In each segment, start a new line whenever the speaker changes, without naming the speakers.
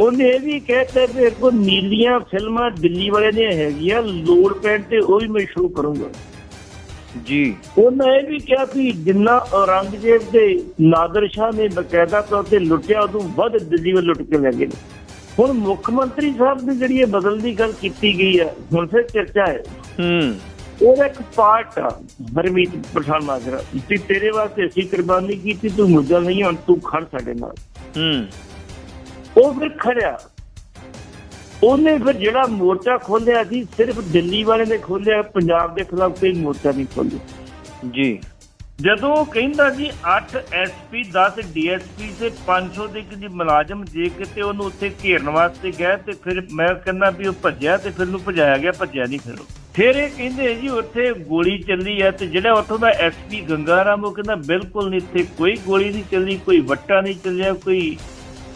ਉਹਨੇ ਇਹ ਵੀ ਕਹਿਤਾ ਵੀ ਕੋ ਨੀਲੀਆਂ ਫਿਲਮਾਂ ਦਿੱਲੀ ਵਾਲੇ ਦੀਆਂ ਹੈਗੀਆਂ ਲੋੜ ਪੈਣ ਤੇ ਉਹ ਵੀ ਮੈਂ ਸ਼ੁਰੂ ਕਰੂੰਗਾ।
ਜੀ।
ਉਹਨਾਂ ਇਹ ਵੀ ਕਿਹਾ ਵੀ ਜਿੰਨਾ ਔਰੰਗਜ਼ੇਬ ਦੇ ਨਾਦਰ ਸ਼ਾਹ ਨੇ ਬਕਾਇਦਾ ਤੌਰ ਤੇ ਲੁੱਟਿਆ ਉਦੋਂ ਵੱਧ ਦਿੱਲੀ ਵੱਲ ਲੁੱਟ ਕੇ ਲੈ ਗਏ ਹੁਣ ਮੁੱਖ ਮੰਤਰੀ ਸਾਹਿਬ ਦੀ ਜਿਹੜੀ ਇਹ ਬਦਲ ਦੀ ਗੱਲ ਕੀਤੀ ਗਈ ਹੈ ਹੁਣ ਫਿਰ ਚਰਚਾ ਹੈ।
ਹੂੰ।
ਉਹਦਾ ਇੱਕ ਪਾਰਟ ਆ ਹਰਮੀਤ ਪਠਾਨ ਮਾਜਰਾ ਤੇ ਤੇਰੇ ਵਾਸਤੇ ਅਸੀਂ ਕੁਰਬਾਨੀ ਕੀਤੀ ਤੂੰ ਮੁੱਦਾ ਨਹੀਂ ਹੁਣ ਤੂੰ ਖੜ ਸਾਡੇ ਨਾਲ।
ਹੂੰ।
ਉਹ ਫਿਰ ਖੜਿਆ। ਉਹਨੇ ਫਿਰ ਜਿਹੜਾ ਮੋਰਚਾ ਖੋਲਿਆ ਸੀ ਸਿਰਫ ਦਿੱਲੀ ਵਾਲੇ ਨੇ ਖੋਲਿਆ ਪੰਜਾਬ ਦੇ ਖਿਲਾਫ ਕੋਈ ਮੋਰਚਾ ਨਹੀਂ ਖੋਲਿਆ
ਜੀ।
ਜਦੋਂ ਕਹਿੰਦਾ ਜੀ 8 ਐਸਪੀ 10 ਡੀਐਸਪੀ ਤੇ 500 ਦੇ ਕਿਸੇ ਮੁਲਾਜ਼ਮ ਜੇ ਕਿਤੇ ਉਹਨੂੰ ਉੱਥੇ ਘੇਰਨ ਵਾਸਤੇ ਗਏ ਤੇ ਫਿਰ ਮੈਂ ਕਹਿੰਦਾ ਵੀ ਉਹ ਭੱਜਿਆ ਤੇ ਫਿਰ ਨੂੰ ਭਜਾਇਆ ਗਿਆ ਭੱਜਿਆ ਨਹੀਂ ਫਿਰ। ਫਿਰ ਇਹ ਕਹਿੰਦੇ ਜੀ ਉੱਥੇ ਗੋਲੀ ਚੱਲੀ ਆ ਤੇ ਜਿਹੜਾ ਉੱਥੋਂ ਦਾ ਐਸਪੀ ਗੰਗਾਰਾਮ ਉਹ ਕਹਿੰਦਾ ਬਿਲਕੁਲ ਨਹੀਂ ਇੱਥੇ ਕੋਈ ਗੋਲੀ ਨਹੀਂ ਚੱਲੀ ਕੋਈ ਵੱਟਾ ਨਹੀਂ ਚੱਲਿਆ ਕੋਈ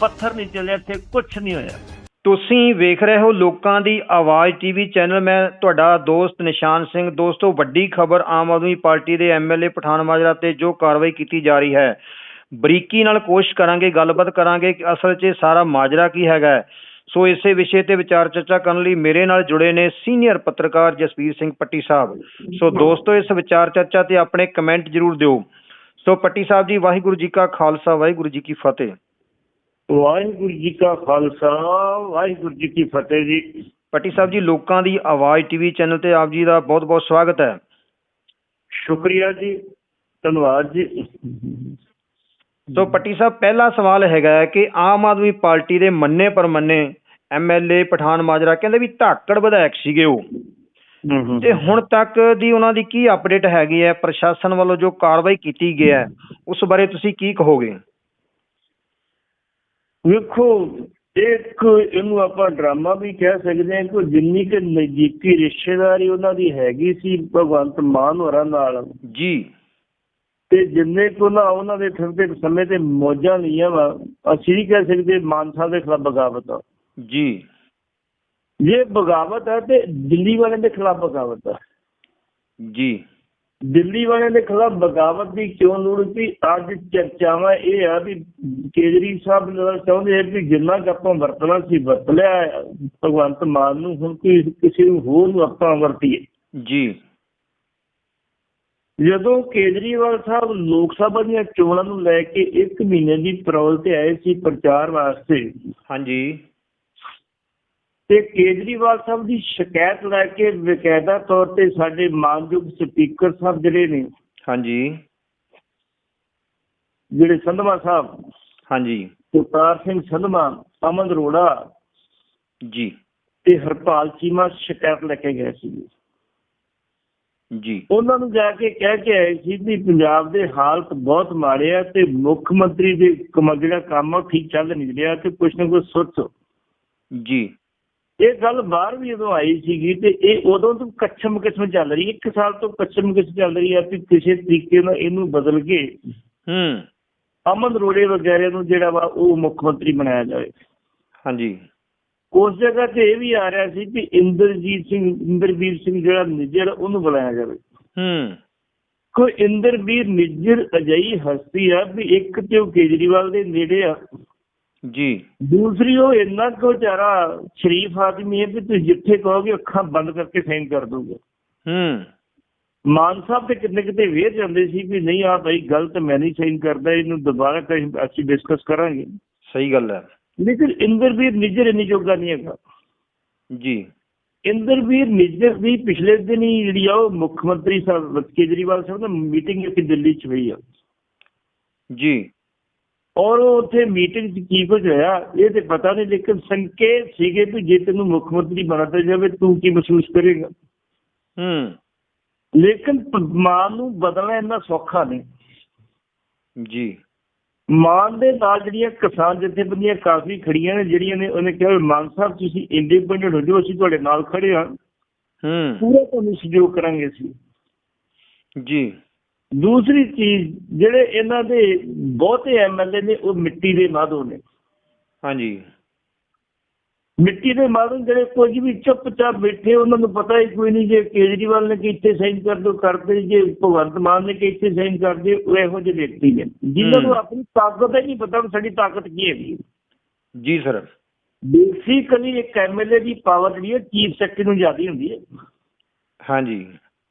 ਪੱਥਰ ਨਹੀਂ ਚੱਲਿਆ, ਇੱਥੇ ਕੁਝ ਨਹੀਂ ਹੋਇਆ।
ਤੁਸੀਂ ਵੇਖ ਰਹੇ ਹੋ ਲੋਕਾਂ ਦੀ ਆਵਾਜ਼ ਟੀਵੀ ਚੈਨਲ। ਮੈਂ ਤੁਹਾਡਾ ਦੋਸਤ ਨਿਸ਼ਾਨ ਸਿੰਘ। ਦੋਸਤੋ, ਵੱਡੀ ਖਬਰ ਆਮ ਆਦਮੀ ਪਾਰਟੀ ਦੇ ਐਮਐਲਏ ਪਠਾਨ ਮਾਜਰਾ ਤੇ ਜੋ ਕਾਰਵਾਈ ਕੀਤੀ ਜਾ ਰਹੀ ਹੈ। ਬਰੀਕੀ ਨਾਲ ਕੋਸ਼ਿਸ਼ ਕਰਾਂਗੇ, ਗੱਲਬਾਤ ਕਰਾਂਗੇ ਕਿ ਅਸਲ 'ਚ ਇਹ ਸਾਰਾ ਮਾਜਰਾ ਕੀ ਹੈਗਾ ਸੋ ਇਸੇ ਵਿਸ਼ੇ ਤੇ ਵਿਚਾਰ ਚਰਚਾ ਕਰਨ ਲਈ ਮੇਰੇ ਨਾਲ ਜੁੜੇ ਨੇ ਸੀਨੀਅਰ ਪੱਤਰਕਾਰ ਜਸਵੀਰ ਸਿੰਘ ਪੱਟੀ ਸਾਹਿਬ। ਸੋ ਦੋਸਤੋ, ਇਸ ਵਿਚਾਰ ਚਰਚਾ ਤੇ ਆਪਣੇ ਕਮੈਂਟ ਜ਼ਰੂਰ ਦਿਓ। ਸੋ ਪੱਟੀ ਸਾਹਿਬ ਜੀ, ਵਾਹਿਗੁਰੂ ਜੀ ਕਾ ਖਾਲਸਾ, ਵਾਹਿਗੁਰੂ ਜੀ ਕੀ ਫਤਿਹ।
ਵਾਹਿਗੁਰੂ ਜੀ ਕਾ ਖਾਲਸਾ ਵਾਹਿਗੁਰੂ ਜੀ ਕੀ ਫਤਿਹ ਜੀ।
ਪੱਟੀ ਸਾਹਿਬ ਜੀ ਲੋਕਾਂ ਦੀ ਆਵਾਜ਼ ਟੀਵੀ ਚੈਨਲ ਤੇ ਆਪ ਜੀ ਦਾ ਬਹੁਤ-ਬਹੁਤ ਸਵਾਗਤ ਹੈ।
ਸ਼ੁਕਰੀਆ ਜੀ ਧੰਨਵਾਦ ਜੀ।
ਸੋ ਪੱਟੀ ਸਾਹਿਬ ਪਹਿਲਾ ਸਵਾਲ ਹੈਗਾ ਕਿ ਆਮ ਆਦਮੀ ਪਾਰਟੀ ਦੇ ਮੰਨੇ ਪਰਮੰਨੇ ਐਮਐਲਏ ਪਠਾਨ ਮਾਜਰਾ ਕਹਿੰਦੇ ਵੀ ਧਾਕੜ ਵਿਧਾਇਕ ਸੀਗੇ ਉਹ। ਤੇ ਹੁਣ ਤੱਕ ਦੀ ਉਹਨਾਂ ਦੀ ਕੀ ਅਪਡੇਟ ਹੈਗੀ ਹੈ? ਪ੍ਰਸ਼ਾਸਨ ਵੱਲੋਂ ਜੋ ਕਾਰਵਾਈ ਕੀਤੀ ਗਈ ਹੈ ਉਸ ਬਾਰੇ ਤੁਸੀਂ ਕੀ ਕਹੋਗੇ?
ਵੇਖੋ ਇੱਕ ਇਹਨੂੰ ਆਪਾਂ ਡਰਾਮਾ ਵੀ ਕਹਿ ਸਕਦੇ ਹਾਂ ਕਿ ਜਿੰਨੀ ਕਿ ਨਜ਼ਦੀਕੀ ਰਿਸ਼ਤੇਦਾਰੀ ਉਹਨਾਂ ਦੀ ਹੈਗੀ ਸੀ ਭਗਵੰਤ ਮਾਨ ਹੋਰਾਂ ਨਾਲ।
ਜੀ।
ਤੇ ਜਿੰਨੇ ਕੋ ਨਾ ਉਹਨਾਂ ਦੇ ਫਿਰਦੇ ਸਮੇਂ ਤੇ ਮੌਜਾਂ ਲਈਆਂ ਵਾ ਅਸੀਂ ਨਹੀਂ ਕਹਿ ਸਕਦੇ ਮਾਨ ਸਾਹਿਬ ਦੇ ਖਿਲਾਫ ਬਗਾਵਤ ਆ।
ਜੀ।
ਜੇ ਬਗਾਵਤ ਹੈ ਤੇ ਦਿੱਲੀ ਵਾਲਿਆਂ ਦੇ ਖਿਲਾਫ ਬਗਾਵਤ ਆ।
ਜੀ।
ਦਿੱਲੀ ਵਾਲਿਆਂ ਦੇ ਖਿਲਾਫ ਬਗਾਵਤ ਦੀ ਕਿਉਂ ਲੋੜ ਸੀ? ਅੱਜ ਚਰਚਾਵਾਂ ਇਹ ਆ ਵੀ ਕੇਜਰੀ ਸਾਹਿਬ ਚਾਹੁੰਦੇ ਆ ਵੀ ਜਿੰਨਾ ਕੁ ਆਪਾਂ ਵਰਤਣਾ ਸੀ ਵਰਤ ਲਿਆ ਭਗਵੰਤ ਮਾਨ ਨੂੰ ਹੁਣ ਕੋਈ ਕਿਸੇ ਨੂੰ ਹੋਰ ਨੂੰ ਆਪਾਂ ਵਰਤੀਏ।
ਜੀ।
ਜਦੋਂ ਕੇਜਰੀਵਾਲ ਸਾਹਿਬ ਲੋਕ ਸਭਾ ਦੀਆਂ ਚੋਣਾਂ ਨੂੰ ਲੈ ਕੇ 1 ਮਹੀਨੇ ਦੀ ਪ੍ਰੋਲ ਤੇ ਆਏ ਸੀ ਪ੍ਰਚਾਰ ਵਾਸਤੇ
ਹਾਂਜੀ।
ਤੇ ਕੇਜਰੀਵਾਲ ਸਾਹਿਬ ਦੀ ਸ਼ਿਕਾਇਤ ਲੈ ਕੇ ਵਿਕਾਇਦਾ ਤੌਰ ਤੇ ਸਾਡੇ ਮਾਨਯੋਗ ਸਪੀਕਰ ਸਾਹਿਬ ਜਿਹੜੇ ਨੇ
ਹਾਂਜੀ।
ਜਿਹੜੇ ਸੰਧਵਾ ਸਾਹਿਬ
ਹਾਂਜੀ।
ਸੁਤਾਰ ਸਿੰਘ ਸੰਧਵਾ ਅਮਨ ਅਰੋੜਾ
ਜੀ।
ਤੇ ਹਰਪਾਲ ਚੀਮਾ ਸ਼ਿਕਾਇਤ ਲੈ ਕੇ ਗਏ ਸੀ
ਜੀ।
ਉਹਨਾਂ ਨੂੰ ਜਾ ਕੇ ਕਹਿ ਕੇ ਆਏ ਸੀ ਵੀ ਪੰਜਾਬ ਦੇ ਹਾਲਤ ਬਹੁਤ ਮਾੜੇ ਆ ਤੇ ਮੁੱਖ ਮੰਤਰੀ ਦੇ ਜਿਹੜਾ ਕੰਮ ਠੀਕ ਚੱਲ ਨਹੀਂ ਰਿਹਾ ਤੇ ਕੁਛ ਨਾ ਕੁਛ ਸੋਚੋ।
ਜੀ।
ਇਹ ਗੱਲ ਬਾਹਰ ਵੀ ਜਦੋਂ ਆਈ ਸੀਗੀ ਤੇ ਇਹ ਉਦੋਂ ਤੋਂ ਕੱਛਮ ਕਿਸਮ ਚੱਲ ਰਹੀ ਇੱਕ ਸਾਲ ਤੋਂ ਕੱਛਮ ਕਿਸਮ ਚੱਲ ਰਹੀ ਆ ਕਿ ਕਿਸੇ ਤਰੀਕੇ ਨਾਲ ਇਹਨੂੰ ਬਦਲ ਕੇ
ਹੂੰ।
ਅਮਨ ਰੋੜੇ ਵਗੈਰੇ ਨੂੰ ਜਿਹੜਾ ਵਾ ਉਹ ਮੁੱਖ ਮੰਤਰੀ ਬਣਾਇਆ ਜਾਵੇ।
ਹਾਂਜੀ।
ਉਸ ਜਗ੍ਹਾ ਤੇ ਇਹ ਵੀ ਆ ਰਿਹਾ ਸੀ ਕਿ ਇੰਦਰਜੀਤ ਸਿੰਘ ਇੰਦਰਵੀਰ ਸਿੰਘ ਜਿਹੜਾ ਨਿੱਜਰ ਉਹਨੂੰ ਬੁਲਾਇਆ ਜਾਵੇ।
ਹੂੰ।
ਕੋਈ ਇੰਦਰਵੀਰ ਨਿੱਜਰ ਅਜਿਹੀ ਹਸਤੀ ਆ ਵੀ ਇੱਕ ਤੇ ਉਹ ਕੇਜਰੀਵਾਲ ਦੇ ਨੇੜੇ ਆ
ਜੀ।
ਦੂਸਰੀ ਉਹ ਇੰਨਾ ਕੁ ਵਿਚਾਰਾ ਸ਼ਰੀਫ ਆਦਮੀ ਹੈ ਵੀ ਤੁਸੀਂ ਜਿੱਥੇ ਕਹੋਗੇ ਅੱਖਾਂ ਬੰਦ ਕਰਕੇ ਸਾਈਨ ਕਰ ਦੂਗਾ
ਹੂੰ।
ਮਾਨ ਸਾਹਿਬ ਤੇ ਕਿਤੇ ਕਿਤੇ ਵੇਰ ਜਾਂਦੇ ਸੀ ਵੀ ਨਹੀਂ ਆ ਭਾਈ ਗਲਤ ਮੈਂ ਨਹੀਂ ਸਾਈਨ ਕਰਦਾ ਇਹਨੂੰ ਦੁਬਾਰਾ ਕਹੀਂ ਅਸੀਂ ਡਿਸਕਸ ਕਰਾਂਗੇ।
ਸਹੀ ਗੱਲ ਹੈ।
ਲੇਕਿਨ ਇੰਦਰਵੀਰ ਨਿੱਜਰ ਇੰਨੀ ਜੋਗਾ ਨਹੀਂ ਹੈਗਾ।
ਜੀ।
ਇੰਦਰਵੀਰ ਨਿੱਜਰ ਦੀ ਪਿਛਲੇ ਦਿਨ ਹੀ ਜਿਹੜੀ ਆ ਉਹ ਮੁੱਖ ਮੰਤਰੀ ਸਾਹਿਬ ਕੇਜਰੀਵਾਲ ਸਾਹਿਬ ਨਾਲ ਮੀਟਿੰਗ ਇੱਥੇ ਦਿੱਲੀ 'ਚ ਹੋਈ ਆ।
ਜੀ।
ਔਰ ਉੱਥੇ ਮੀਟਿੰਗ 'ਚ ਕੀ ਕੁਝ ਹੋਇਆ ਇਹ ਤੇ ਪਤਾ ਨਹੀਂ ਲੇਕਿਨ ਸੰਕੇਤ ਸੀਗੇ ਵੀ ਜੇ ਤੈਨੂੰ ਮੁੱਖ ਮੰਤਰੀ ਬਣਾਤਾ ਜਾਵੇ ਤੂੰ ਕੀ ਮਹਿਸੂਸ ਕਰੇਗਾ?
ਹੂੰ।
ਲੇਕਿਨ ਮਾਨ ਨੂੰ ਬਦਲਣਾ ਇੰਨਾ ਸੌਖਾ ਨਹੀਂ।
ਜੀ।
ਮਾਨ ਦੇ ਨਾਲ ਜਿਹੜੀਆਂ ਕਿਸਾਨ ਜਥੇਬੰਦੀਆਂ ਕਾਫੀ ਖੜੀਆਂ ਨੇ ਜਿਹੜੀਆਂ ਨੇ ਉਹਨੇ ਕਿਹਾ ਮਾਨ ਸਾਹਿਬ ਤੁਸੀਂ ਇੰਡੀਪੈਂਡੈਂਟ ਹੋ ਜਾਓ ਅਸੀਂ ਤੁਹਾਡੇ ਨਾਲ ਖੜੇ ਹਾਂ।
ਹੂੰ।
ਪੂਰਾ ਤੁਹਾਨੂੰ ਸਹਿਯੋਗ ਕਰਾਂਗੇ ਅਸੀਂ।
ਜੀ।
ਦੂਸਰੀ ਚੀਜ਼ ਜਿਹੜੇ ਇਹਨਾਂ ਦੇ ਬਹੁਤੇ ਐਮਐਲਏ ਨੇ ਉਹ ਮਿੱਟੀ ਦੇ ਮਾਧੋ ਨੇ।
ਹਾਂਜੀ।
ਮਿੱਟੀ ਦੇ ਮਾਧੋ ਜਿਹੜੇ ਕੁਝ ਵੀ ਚੁੱਪਚਾਪ ਬੈਠੇ ਉਹਨਾਂ ਨੂੰ ਪਤਾ ਹੀ ਕੋਈ ਨਹੀਂ ਜੇ ਕੇਜਰੀਵਾਲ ਨੇ ਕਿੱਥੇ ਸਾਈਨ ਕਰ ਦੋ ਕਰਦੇ ਜੇ ਭਗਵੰਤ ਮਾਨ ਨੇ ਕਿੱਥੇ ਸਾਈਨ ਕਰਦੇ ਉਹ ਇਹੋ ਜਿਹੇ ਵਿਅਕਤੀ ਨੇ। ਜਿਨ੍ਹਾਂ ਨੂੰ। ਆਪਣੀ ਤਾਕਤ ਹੀ ਨਹੀਂ ਪਤਾ ਸਾਡੀ ਤਾਕਤ ਕੀ ਹੈਗੀ
ਜੀ ਸਰ।
ਬੇਸਿਕਲੀ ਇੱਕ ਐਮਐਲਏ ਦੀ ਪਾਵਰ ਜਿਹੜੀ ਹੈ ਚੀਫ ਸੈਕਟਰੀ ਨੂੰ ਜ਼ਿਆਦਾ ਹੁੰਦੀ ਹੈ।
ਹਾਂਜੀ।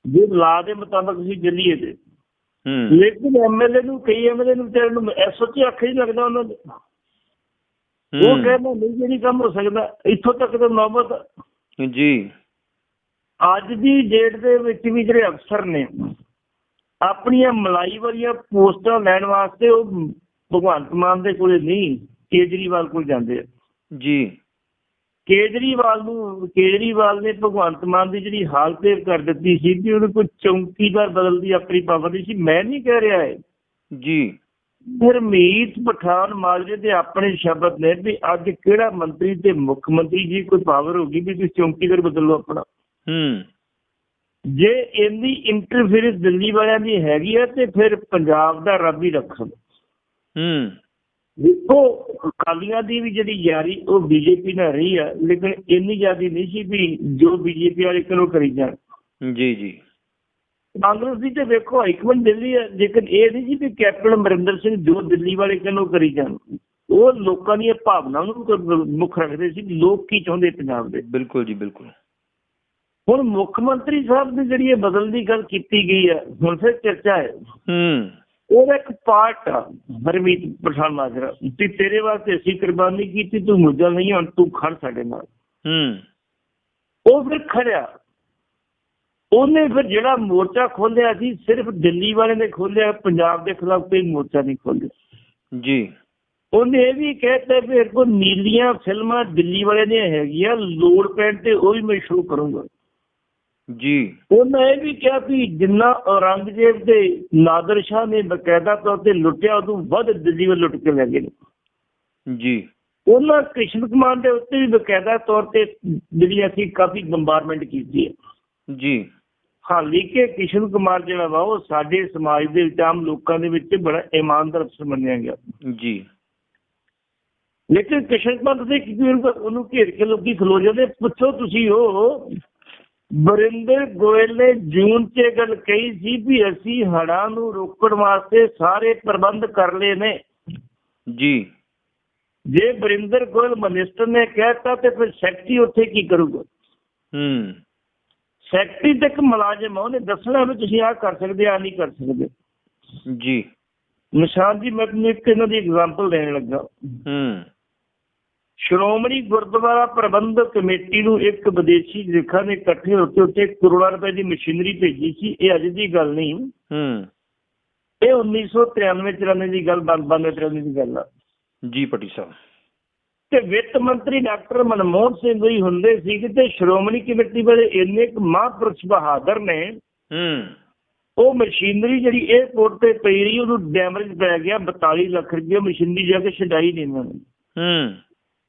ਜੇ ਲਾ ਦੇ ਮੁਤਾਬਕ ਅਸੀਂ ਚੱਲੀਏ ਤੇ ਲੇਕਿਨ ਐਮਐਲਏ ਨੂੰ ਕਈ ਐਮਐਲਏ ਨੂੰ ਵਿਚਾਰੇ ਨੂੰ ਐਸਓਚੀ ਅੱਖ ਹੀ ਲੱਗਦਾ ਉਹਨਾਂ ਦੇ। ਉਹ। ਕਹਿੰਦਾ ਨਹੀਂ ਜਿਹੜੀ ਕੰਮ ਹੋ ਸਕਦਾ ਇੱਥੋਂ ਤੱਕ ਤਾਂ ਨੌਬਤ।
ਜੀ।
ਅੱਜ ਦੀ ਡੇਟ ਦੇ ਵਿੱਚ ਵੀ ਜਿਹੜੇ ਅਫਸਰ ਨੇ ਆਪਣੀਆਂ ਮਲਾਈ ਵਾਲੀਆਂ ਪੋਸਟਾਂ ਲੈਣ ਵਾਸਤੇ ਉਹ ਭਗਵੰਤ ਮਾਨ ਦੇ ਕੋਲੇ ਨਹੀਂ ਕੇਜਰੀਵਾਲ ਕੋਲ ਜਾਂਦੇ ਆ।
ਜੀ।
ਕੇਜਰੀਵਾਲ ਨੂੰ ਕੇਜਰੀਵਾਲ ਨੇ ਭਗਵੰਤ ਮਾਨ ਦੀ ਜਿਹੜੀ ਹਾਲਤ ਇਹ ਕਰ ਦਿੱਤੀ ਸੀ ਕਿ ਉਹਨੂੰ ਕੋਈ ਚੌਂਕੀਦਾਰ ਬਦਲਦੀ ਆਪਣੀ ਪਾਵਰ ਨਹੀਂ ਸੀ। ਮੈਂ ਨਹੀਂ ਕਹਿ ਰਿਹਾ ਹੈ
ਜੀ।
ਹਰਮੀਤ ਪਠਾਨ ਮਾਜਰੇ ਦੇ ਆਪਣੇ ਸ਼ਬਦ ਨੇ ਵੀ ਅੱਜ ਕਿਹੜਾ ਮੰਤਰੀ ਤੇ ਮੁੱਖ ਮੰਤਰੀ ਜੀ ਕੋਈ ਪਾਵਰ ਹੋਗੀ ਵੀ ਤੁਸੀਂ ਚੌਂਕੀਦਾਰ ਬਦਲ ਆਪਣਾ।
ਹੂੰ।
ਜੇ ਇੰਨੀ ਇੰਟਰਫੇਰੈਂਸ ਦਿੱਲੀ ਵਾਲਿਆਂ ਦੀ ਹੈਗੀ ਹੈ ਤੇ ਫਿਰ ਪੰਜਾਬ ਦਾ ਰੱਬ ਹੀ ਰੱਖਣ।
ਹੂੰ।
ਦੇਖੋ ਅਕਾਲੀਆਂ ਦੀ ਵੀ ਜਿਹੜੀ ਯਾਰੀ ਉਹ ਬੀਜੇਪੀ ਨਾਲ ਰਹੀ ਆ ਲੇਕਿਨ ਇੰਨੀ ਜ਼ਿਆਦੀ ਨਹੀਂ ਸੀ ਵੀ ਜੋ ਬੀਜੇਪੀ ਵਾਲੇ ਕਿਨੂੰ ਕਰੀ ਜਾਣ।
ਜੀ ਜੀ।
ਕਾਂਗਰਸ ਦੀ ਤੇ ਵੇਖੋ ਹਾਈਕਮਾਂਡ ਦਿੱਲੀ ਹੈ ਲੇਕਿਨ ਇਹ ਨਹੀਂ ਜੀ ਵੀ ਕੈਪਟਨ ਅਮਰਿੰਦਰ ਸਿੰਘ ਜੋ ਦਿੱਲੀ ਵਾਲੇ ਕਿਨੂੰ ਕਰੀ ਜਾਣ। ਉਹ ਲੋਕਾਂ ਦੀਆਂ ਭਾਵਨਾਵਾਂ ਨੂੰ ਮੁੱਖ ਰੱਖਦੇ ਸੀ ਲੋਕ ਕੀ ਚਾਹੁੰਦੇ ਪੰਜਾਬ ਦੇ।
ਬਿਲਕੁਲ ਜੀ ਬਿਲਕੁਲ।
ਹੁਣ ਮੁੱਖ ਮੰਤਰੀ ਸਾਹਿਬ ਦੀ ਜਿਹੜੀ ਇਹ ਬਦਲ ਦੀ ਗੱਲ ਕੀਤੀ ਗਈ ਹੈ ਹੁਣ ਫਿਰ ਚਰਚਾ ਹੈ।
ਹੂੰ।
ਉਹਦਾ ਇੱਕ ਪਾਰਟ ਆ ਹਰਮੀਤ ਪਠਾਨ ਮਾਜਰਾ ਤੇ ਤੇਰੇ ਵਾਸਤੇ ਅਸੀਂ ਕੁਰਬਾਨੀ ਕੀਤੀ ਤੂੰ ਮੁੱਦਾ ਨਹੀਂ ਹੁਣ ਤੂੰ ਖੜ ਸਾਡੇ ਨਾਲ।
ਹੂੰ।
ਉਹ ਫਿਰ ਖੜਿਆ। ਉਹਨੇ ਫਿਰ ਜਿਹੜਾ ਮੋਰਚਾ ਖੋਲਿਆ ਸੀ ਸਿਰਫ ਦਿੱਲੀ ਵਾਲੇ ਨੇ ਖੋਲਿਆ ਪੰਜਾਬ ਦੇ ਖਿਲਾਫ ਕੋਈ ਮੋਰਚਾ ਨਹੀਂ ਖੋਲਿਆ
ਜੀ।
ਉਹਨੇ ਇਹ ਵੀ ਕਹਿਤਾ ਵੀ ਮੇਰੇ ਕੋਲ ਨੀਲੀਆਂ ਫਿਲਮਾਂ ਦਿੱਲੀ ਵਾਲੇ ਦੀਆਂ ਹੈਗੀਆਂ ਲੋੜ ਪੈਣ ਤੇ ਉਹ ਵੀ ਮੈਂ ਸ਼ੁਰੂ ਕਰੂੰਗਾ।
ਜੀ।
ਉਹਨਾਂ ਇਹ ਵੀ ਕਿਹਾ ਵੀ ਜਿੰਨਾ ਔਰੰਗਜ਼ੇਬ ਦੇ ਨਾਦਰ ਸ਼ਾਹ ਨੇ ਬਕਾਇਦਾ ਤੌਰ ਤੇ ਲੁੱਟਿਆ ਉਦੋਂ ਵੱਧ ਦਿੱਲੀ ਵੱਲ ਲੁੱਟ ਕੇ ਲੈ ਗਏ
ਜੀ।
ਉਹਨਾਂ ਕ੍ਰਿਸ਼ਨ ਕੁਮਾਰ ਦੇ ਉੱਤੇ ਵੀ ਬਕਾਇਦਾ ਤੌਰ ਤੇ ਜਿਹੜੀ ਅਸੀਂ ਕਾਫੀ ਬੰਬਾਰਮੈਂਟ ਕੀਤੀ ਹੈ।
ਜੀ।
ਹਾਲੀ ਕਿ ਕਿਸ਼ਨ ਕੁਮਾਰ ਜਿਹੜਾ ਵਾ ਉਹ ਸਾਡੇ ਸਮਾਜ ਦੇ ਵਿੱਚ ਆਮ ਲੋਕਾਂ ਦੇ ਵਿੱਚ ਬੜਾ ਇਮਾਨਦਾਰ ਅਫਸਰ ਮੰਨਿਆ ਗਿਆ।
ਜੀ।
ਲੇਕਿਨ ਕਿਸ਼ਨ ਕੁਮਾਰ ਦੇ ਕੀ ਉਹਨੂੰ ਉਹਨੂੰ ਘੇਰ ਕੇ ਲੋਕੀ ਖਲੋ ਜਾਂਦੇ ਪੁੱਛੋ ਤੁਸੀਂ ਉਹ ਬਰਿੰਦਰ ਗੋਇਲ ਨੇ ਜੂਨ 'ਚ ਇਹ ਗੱਲ ਕਹੀ ਸੀ ਵੀ ਅਸੀਂ ਹੜ੍ਹਾਂ ਨੂੰ ਰੋਕਣ ਵਾਸਤੇ ਸਾਰੇ ਪ੍ਰਬੰਧ ਕਰ ਲਏ ਨੇ।
ਜੀ।
ਜੇ ਬਰਿੰਦਰ ਗੋਇਲ ਮਿਨਿਸਟਰ ਨੇ ਕਹਿਤਾ ਤੇ ਫਿਰ ਸੈਕਟਰੀ ਉੱਥੇ ਕੀ ਕਰੂਗਾ?
ਹੂੰ।
ਸੈਕਟਰੀ ਤੇ ਇੱਕ ਮੁਲਾਜ਼ਮ ਆ ਉਹਨੇ ਦੱਸਣਾ ਵੀ ਤੁਸੀਂ ਆਹ ਕਰ ਸਕਦੇ ਆ ਨਹੀਂ ਕਰ ਸਕਦੇ।
ਜੀ।
ਨਿਸ਼ਾਨ ਜੀ ਮੈਂ ਤੁਹਾਨੂੰ ਇੱਕ ਇਹਨਾਂ ਦੀ ਐਗਜ਼ਾਮਪਲ ਦੇਣ ਲੱਗਾ।
ਹੂੰ।
ਸ਼੍ਰੋਮਣੀ ਗੁਰਦੁਆਰਾ ਪ੍ਰਬੰਧਕ ਕਮੇਟੀ ਨੂੰ ਇੱਕ ਵਿਦੇਸ਼ੀ ਲੇਖਾ ਨੇ ਇਕੱਠੇ ਹੋ ਕੇ ਉੱਥੇ ਕਰੋੜਾਂ ਰੁਪਏ ਦੀ ਮਸ਼ੀਨਰੀ ਭੇਜੀ ਸੀ। ਇਹ ਅੱਜ ਦੀ ਗੱਲ ਨਹੀਂ।
ਹੂੰ।
ਇਹ 1993 94 ਦੀ ਗੱਲ 92 93 ਦੀ ਗੱਲ ਆ।
ਜੀ ਪਟੀ ਸਾਹਿਬ।
ਤੇ ਵਿੱਤ ਮੰਤਰੀ ਡਾਕਟਰ ਮਨਮੋਹਨ ਸਿੰਘ ਵੀ ਹੁੰਦੇ ਸੀ ਕਿ ਤੇ ਸ਼੍ਰੋਮਣੀ ਕਮੇਟੀ ਵਾਲੇ ਇੰਨੇ ਕੁ ਮਹਾਂਪੁਰਸ਼ ਬਹਾਦਰ ਨੇ।
ਹੂੰ।
ਉਹ ਮਸ਼ੀਨਰੀ ਜਿਹੜੀ 에어ਪੋਰਟ ਤੇ ਪਈ ਰਹੀ ਉਹਨੂੰ ਡੈਮੇਜ ਪੈ ਗਿਆ 42 ਲੱਖ ਰੁਪਏ ਮਸ਼ੀਨਰੀ ਜਾ ਕੇ ਛਡਾਈ ਨਹੀਂ ਉਹਨਾਂ ਨੇ।
ਹੂੰ।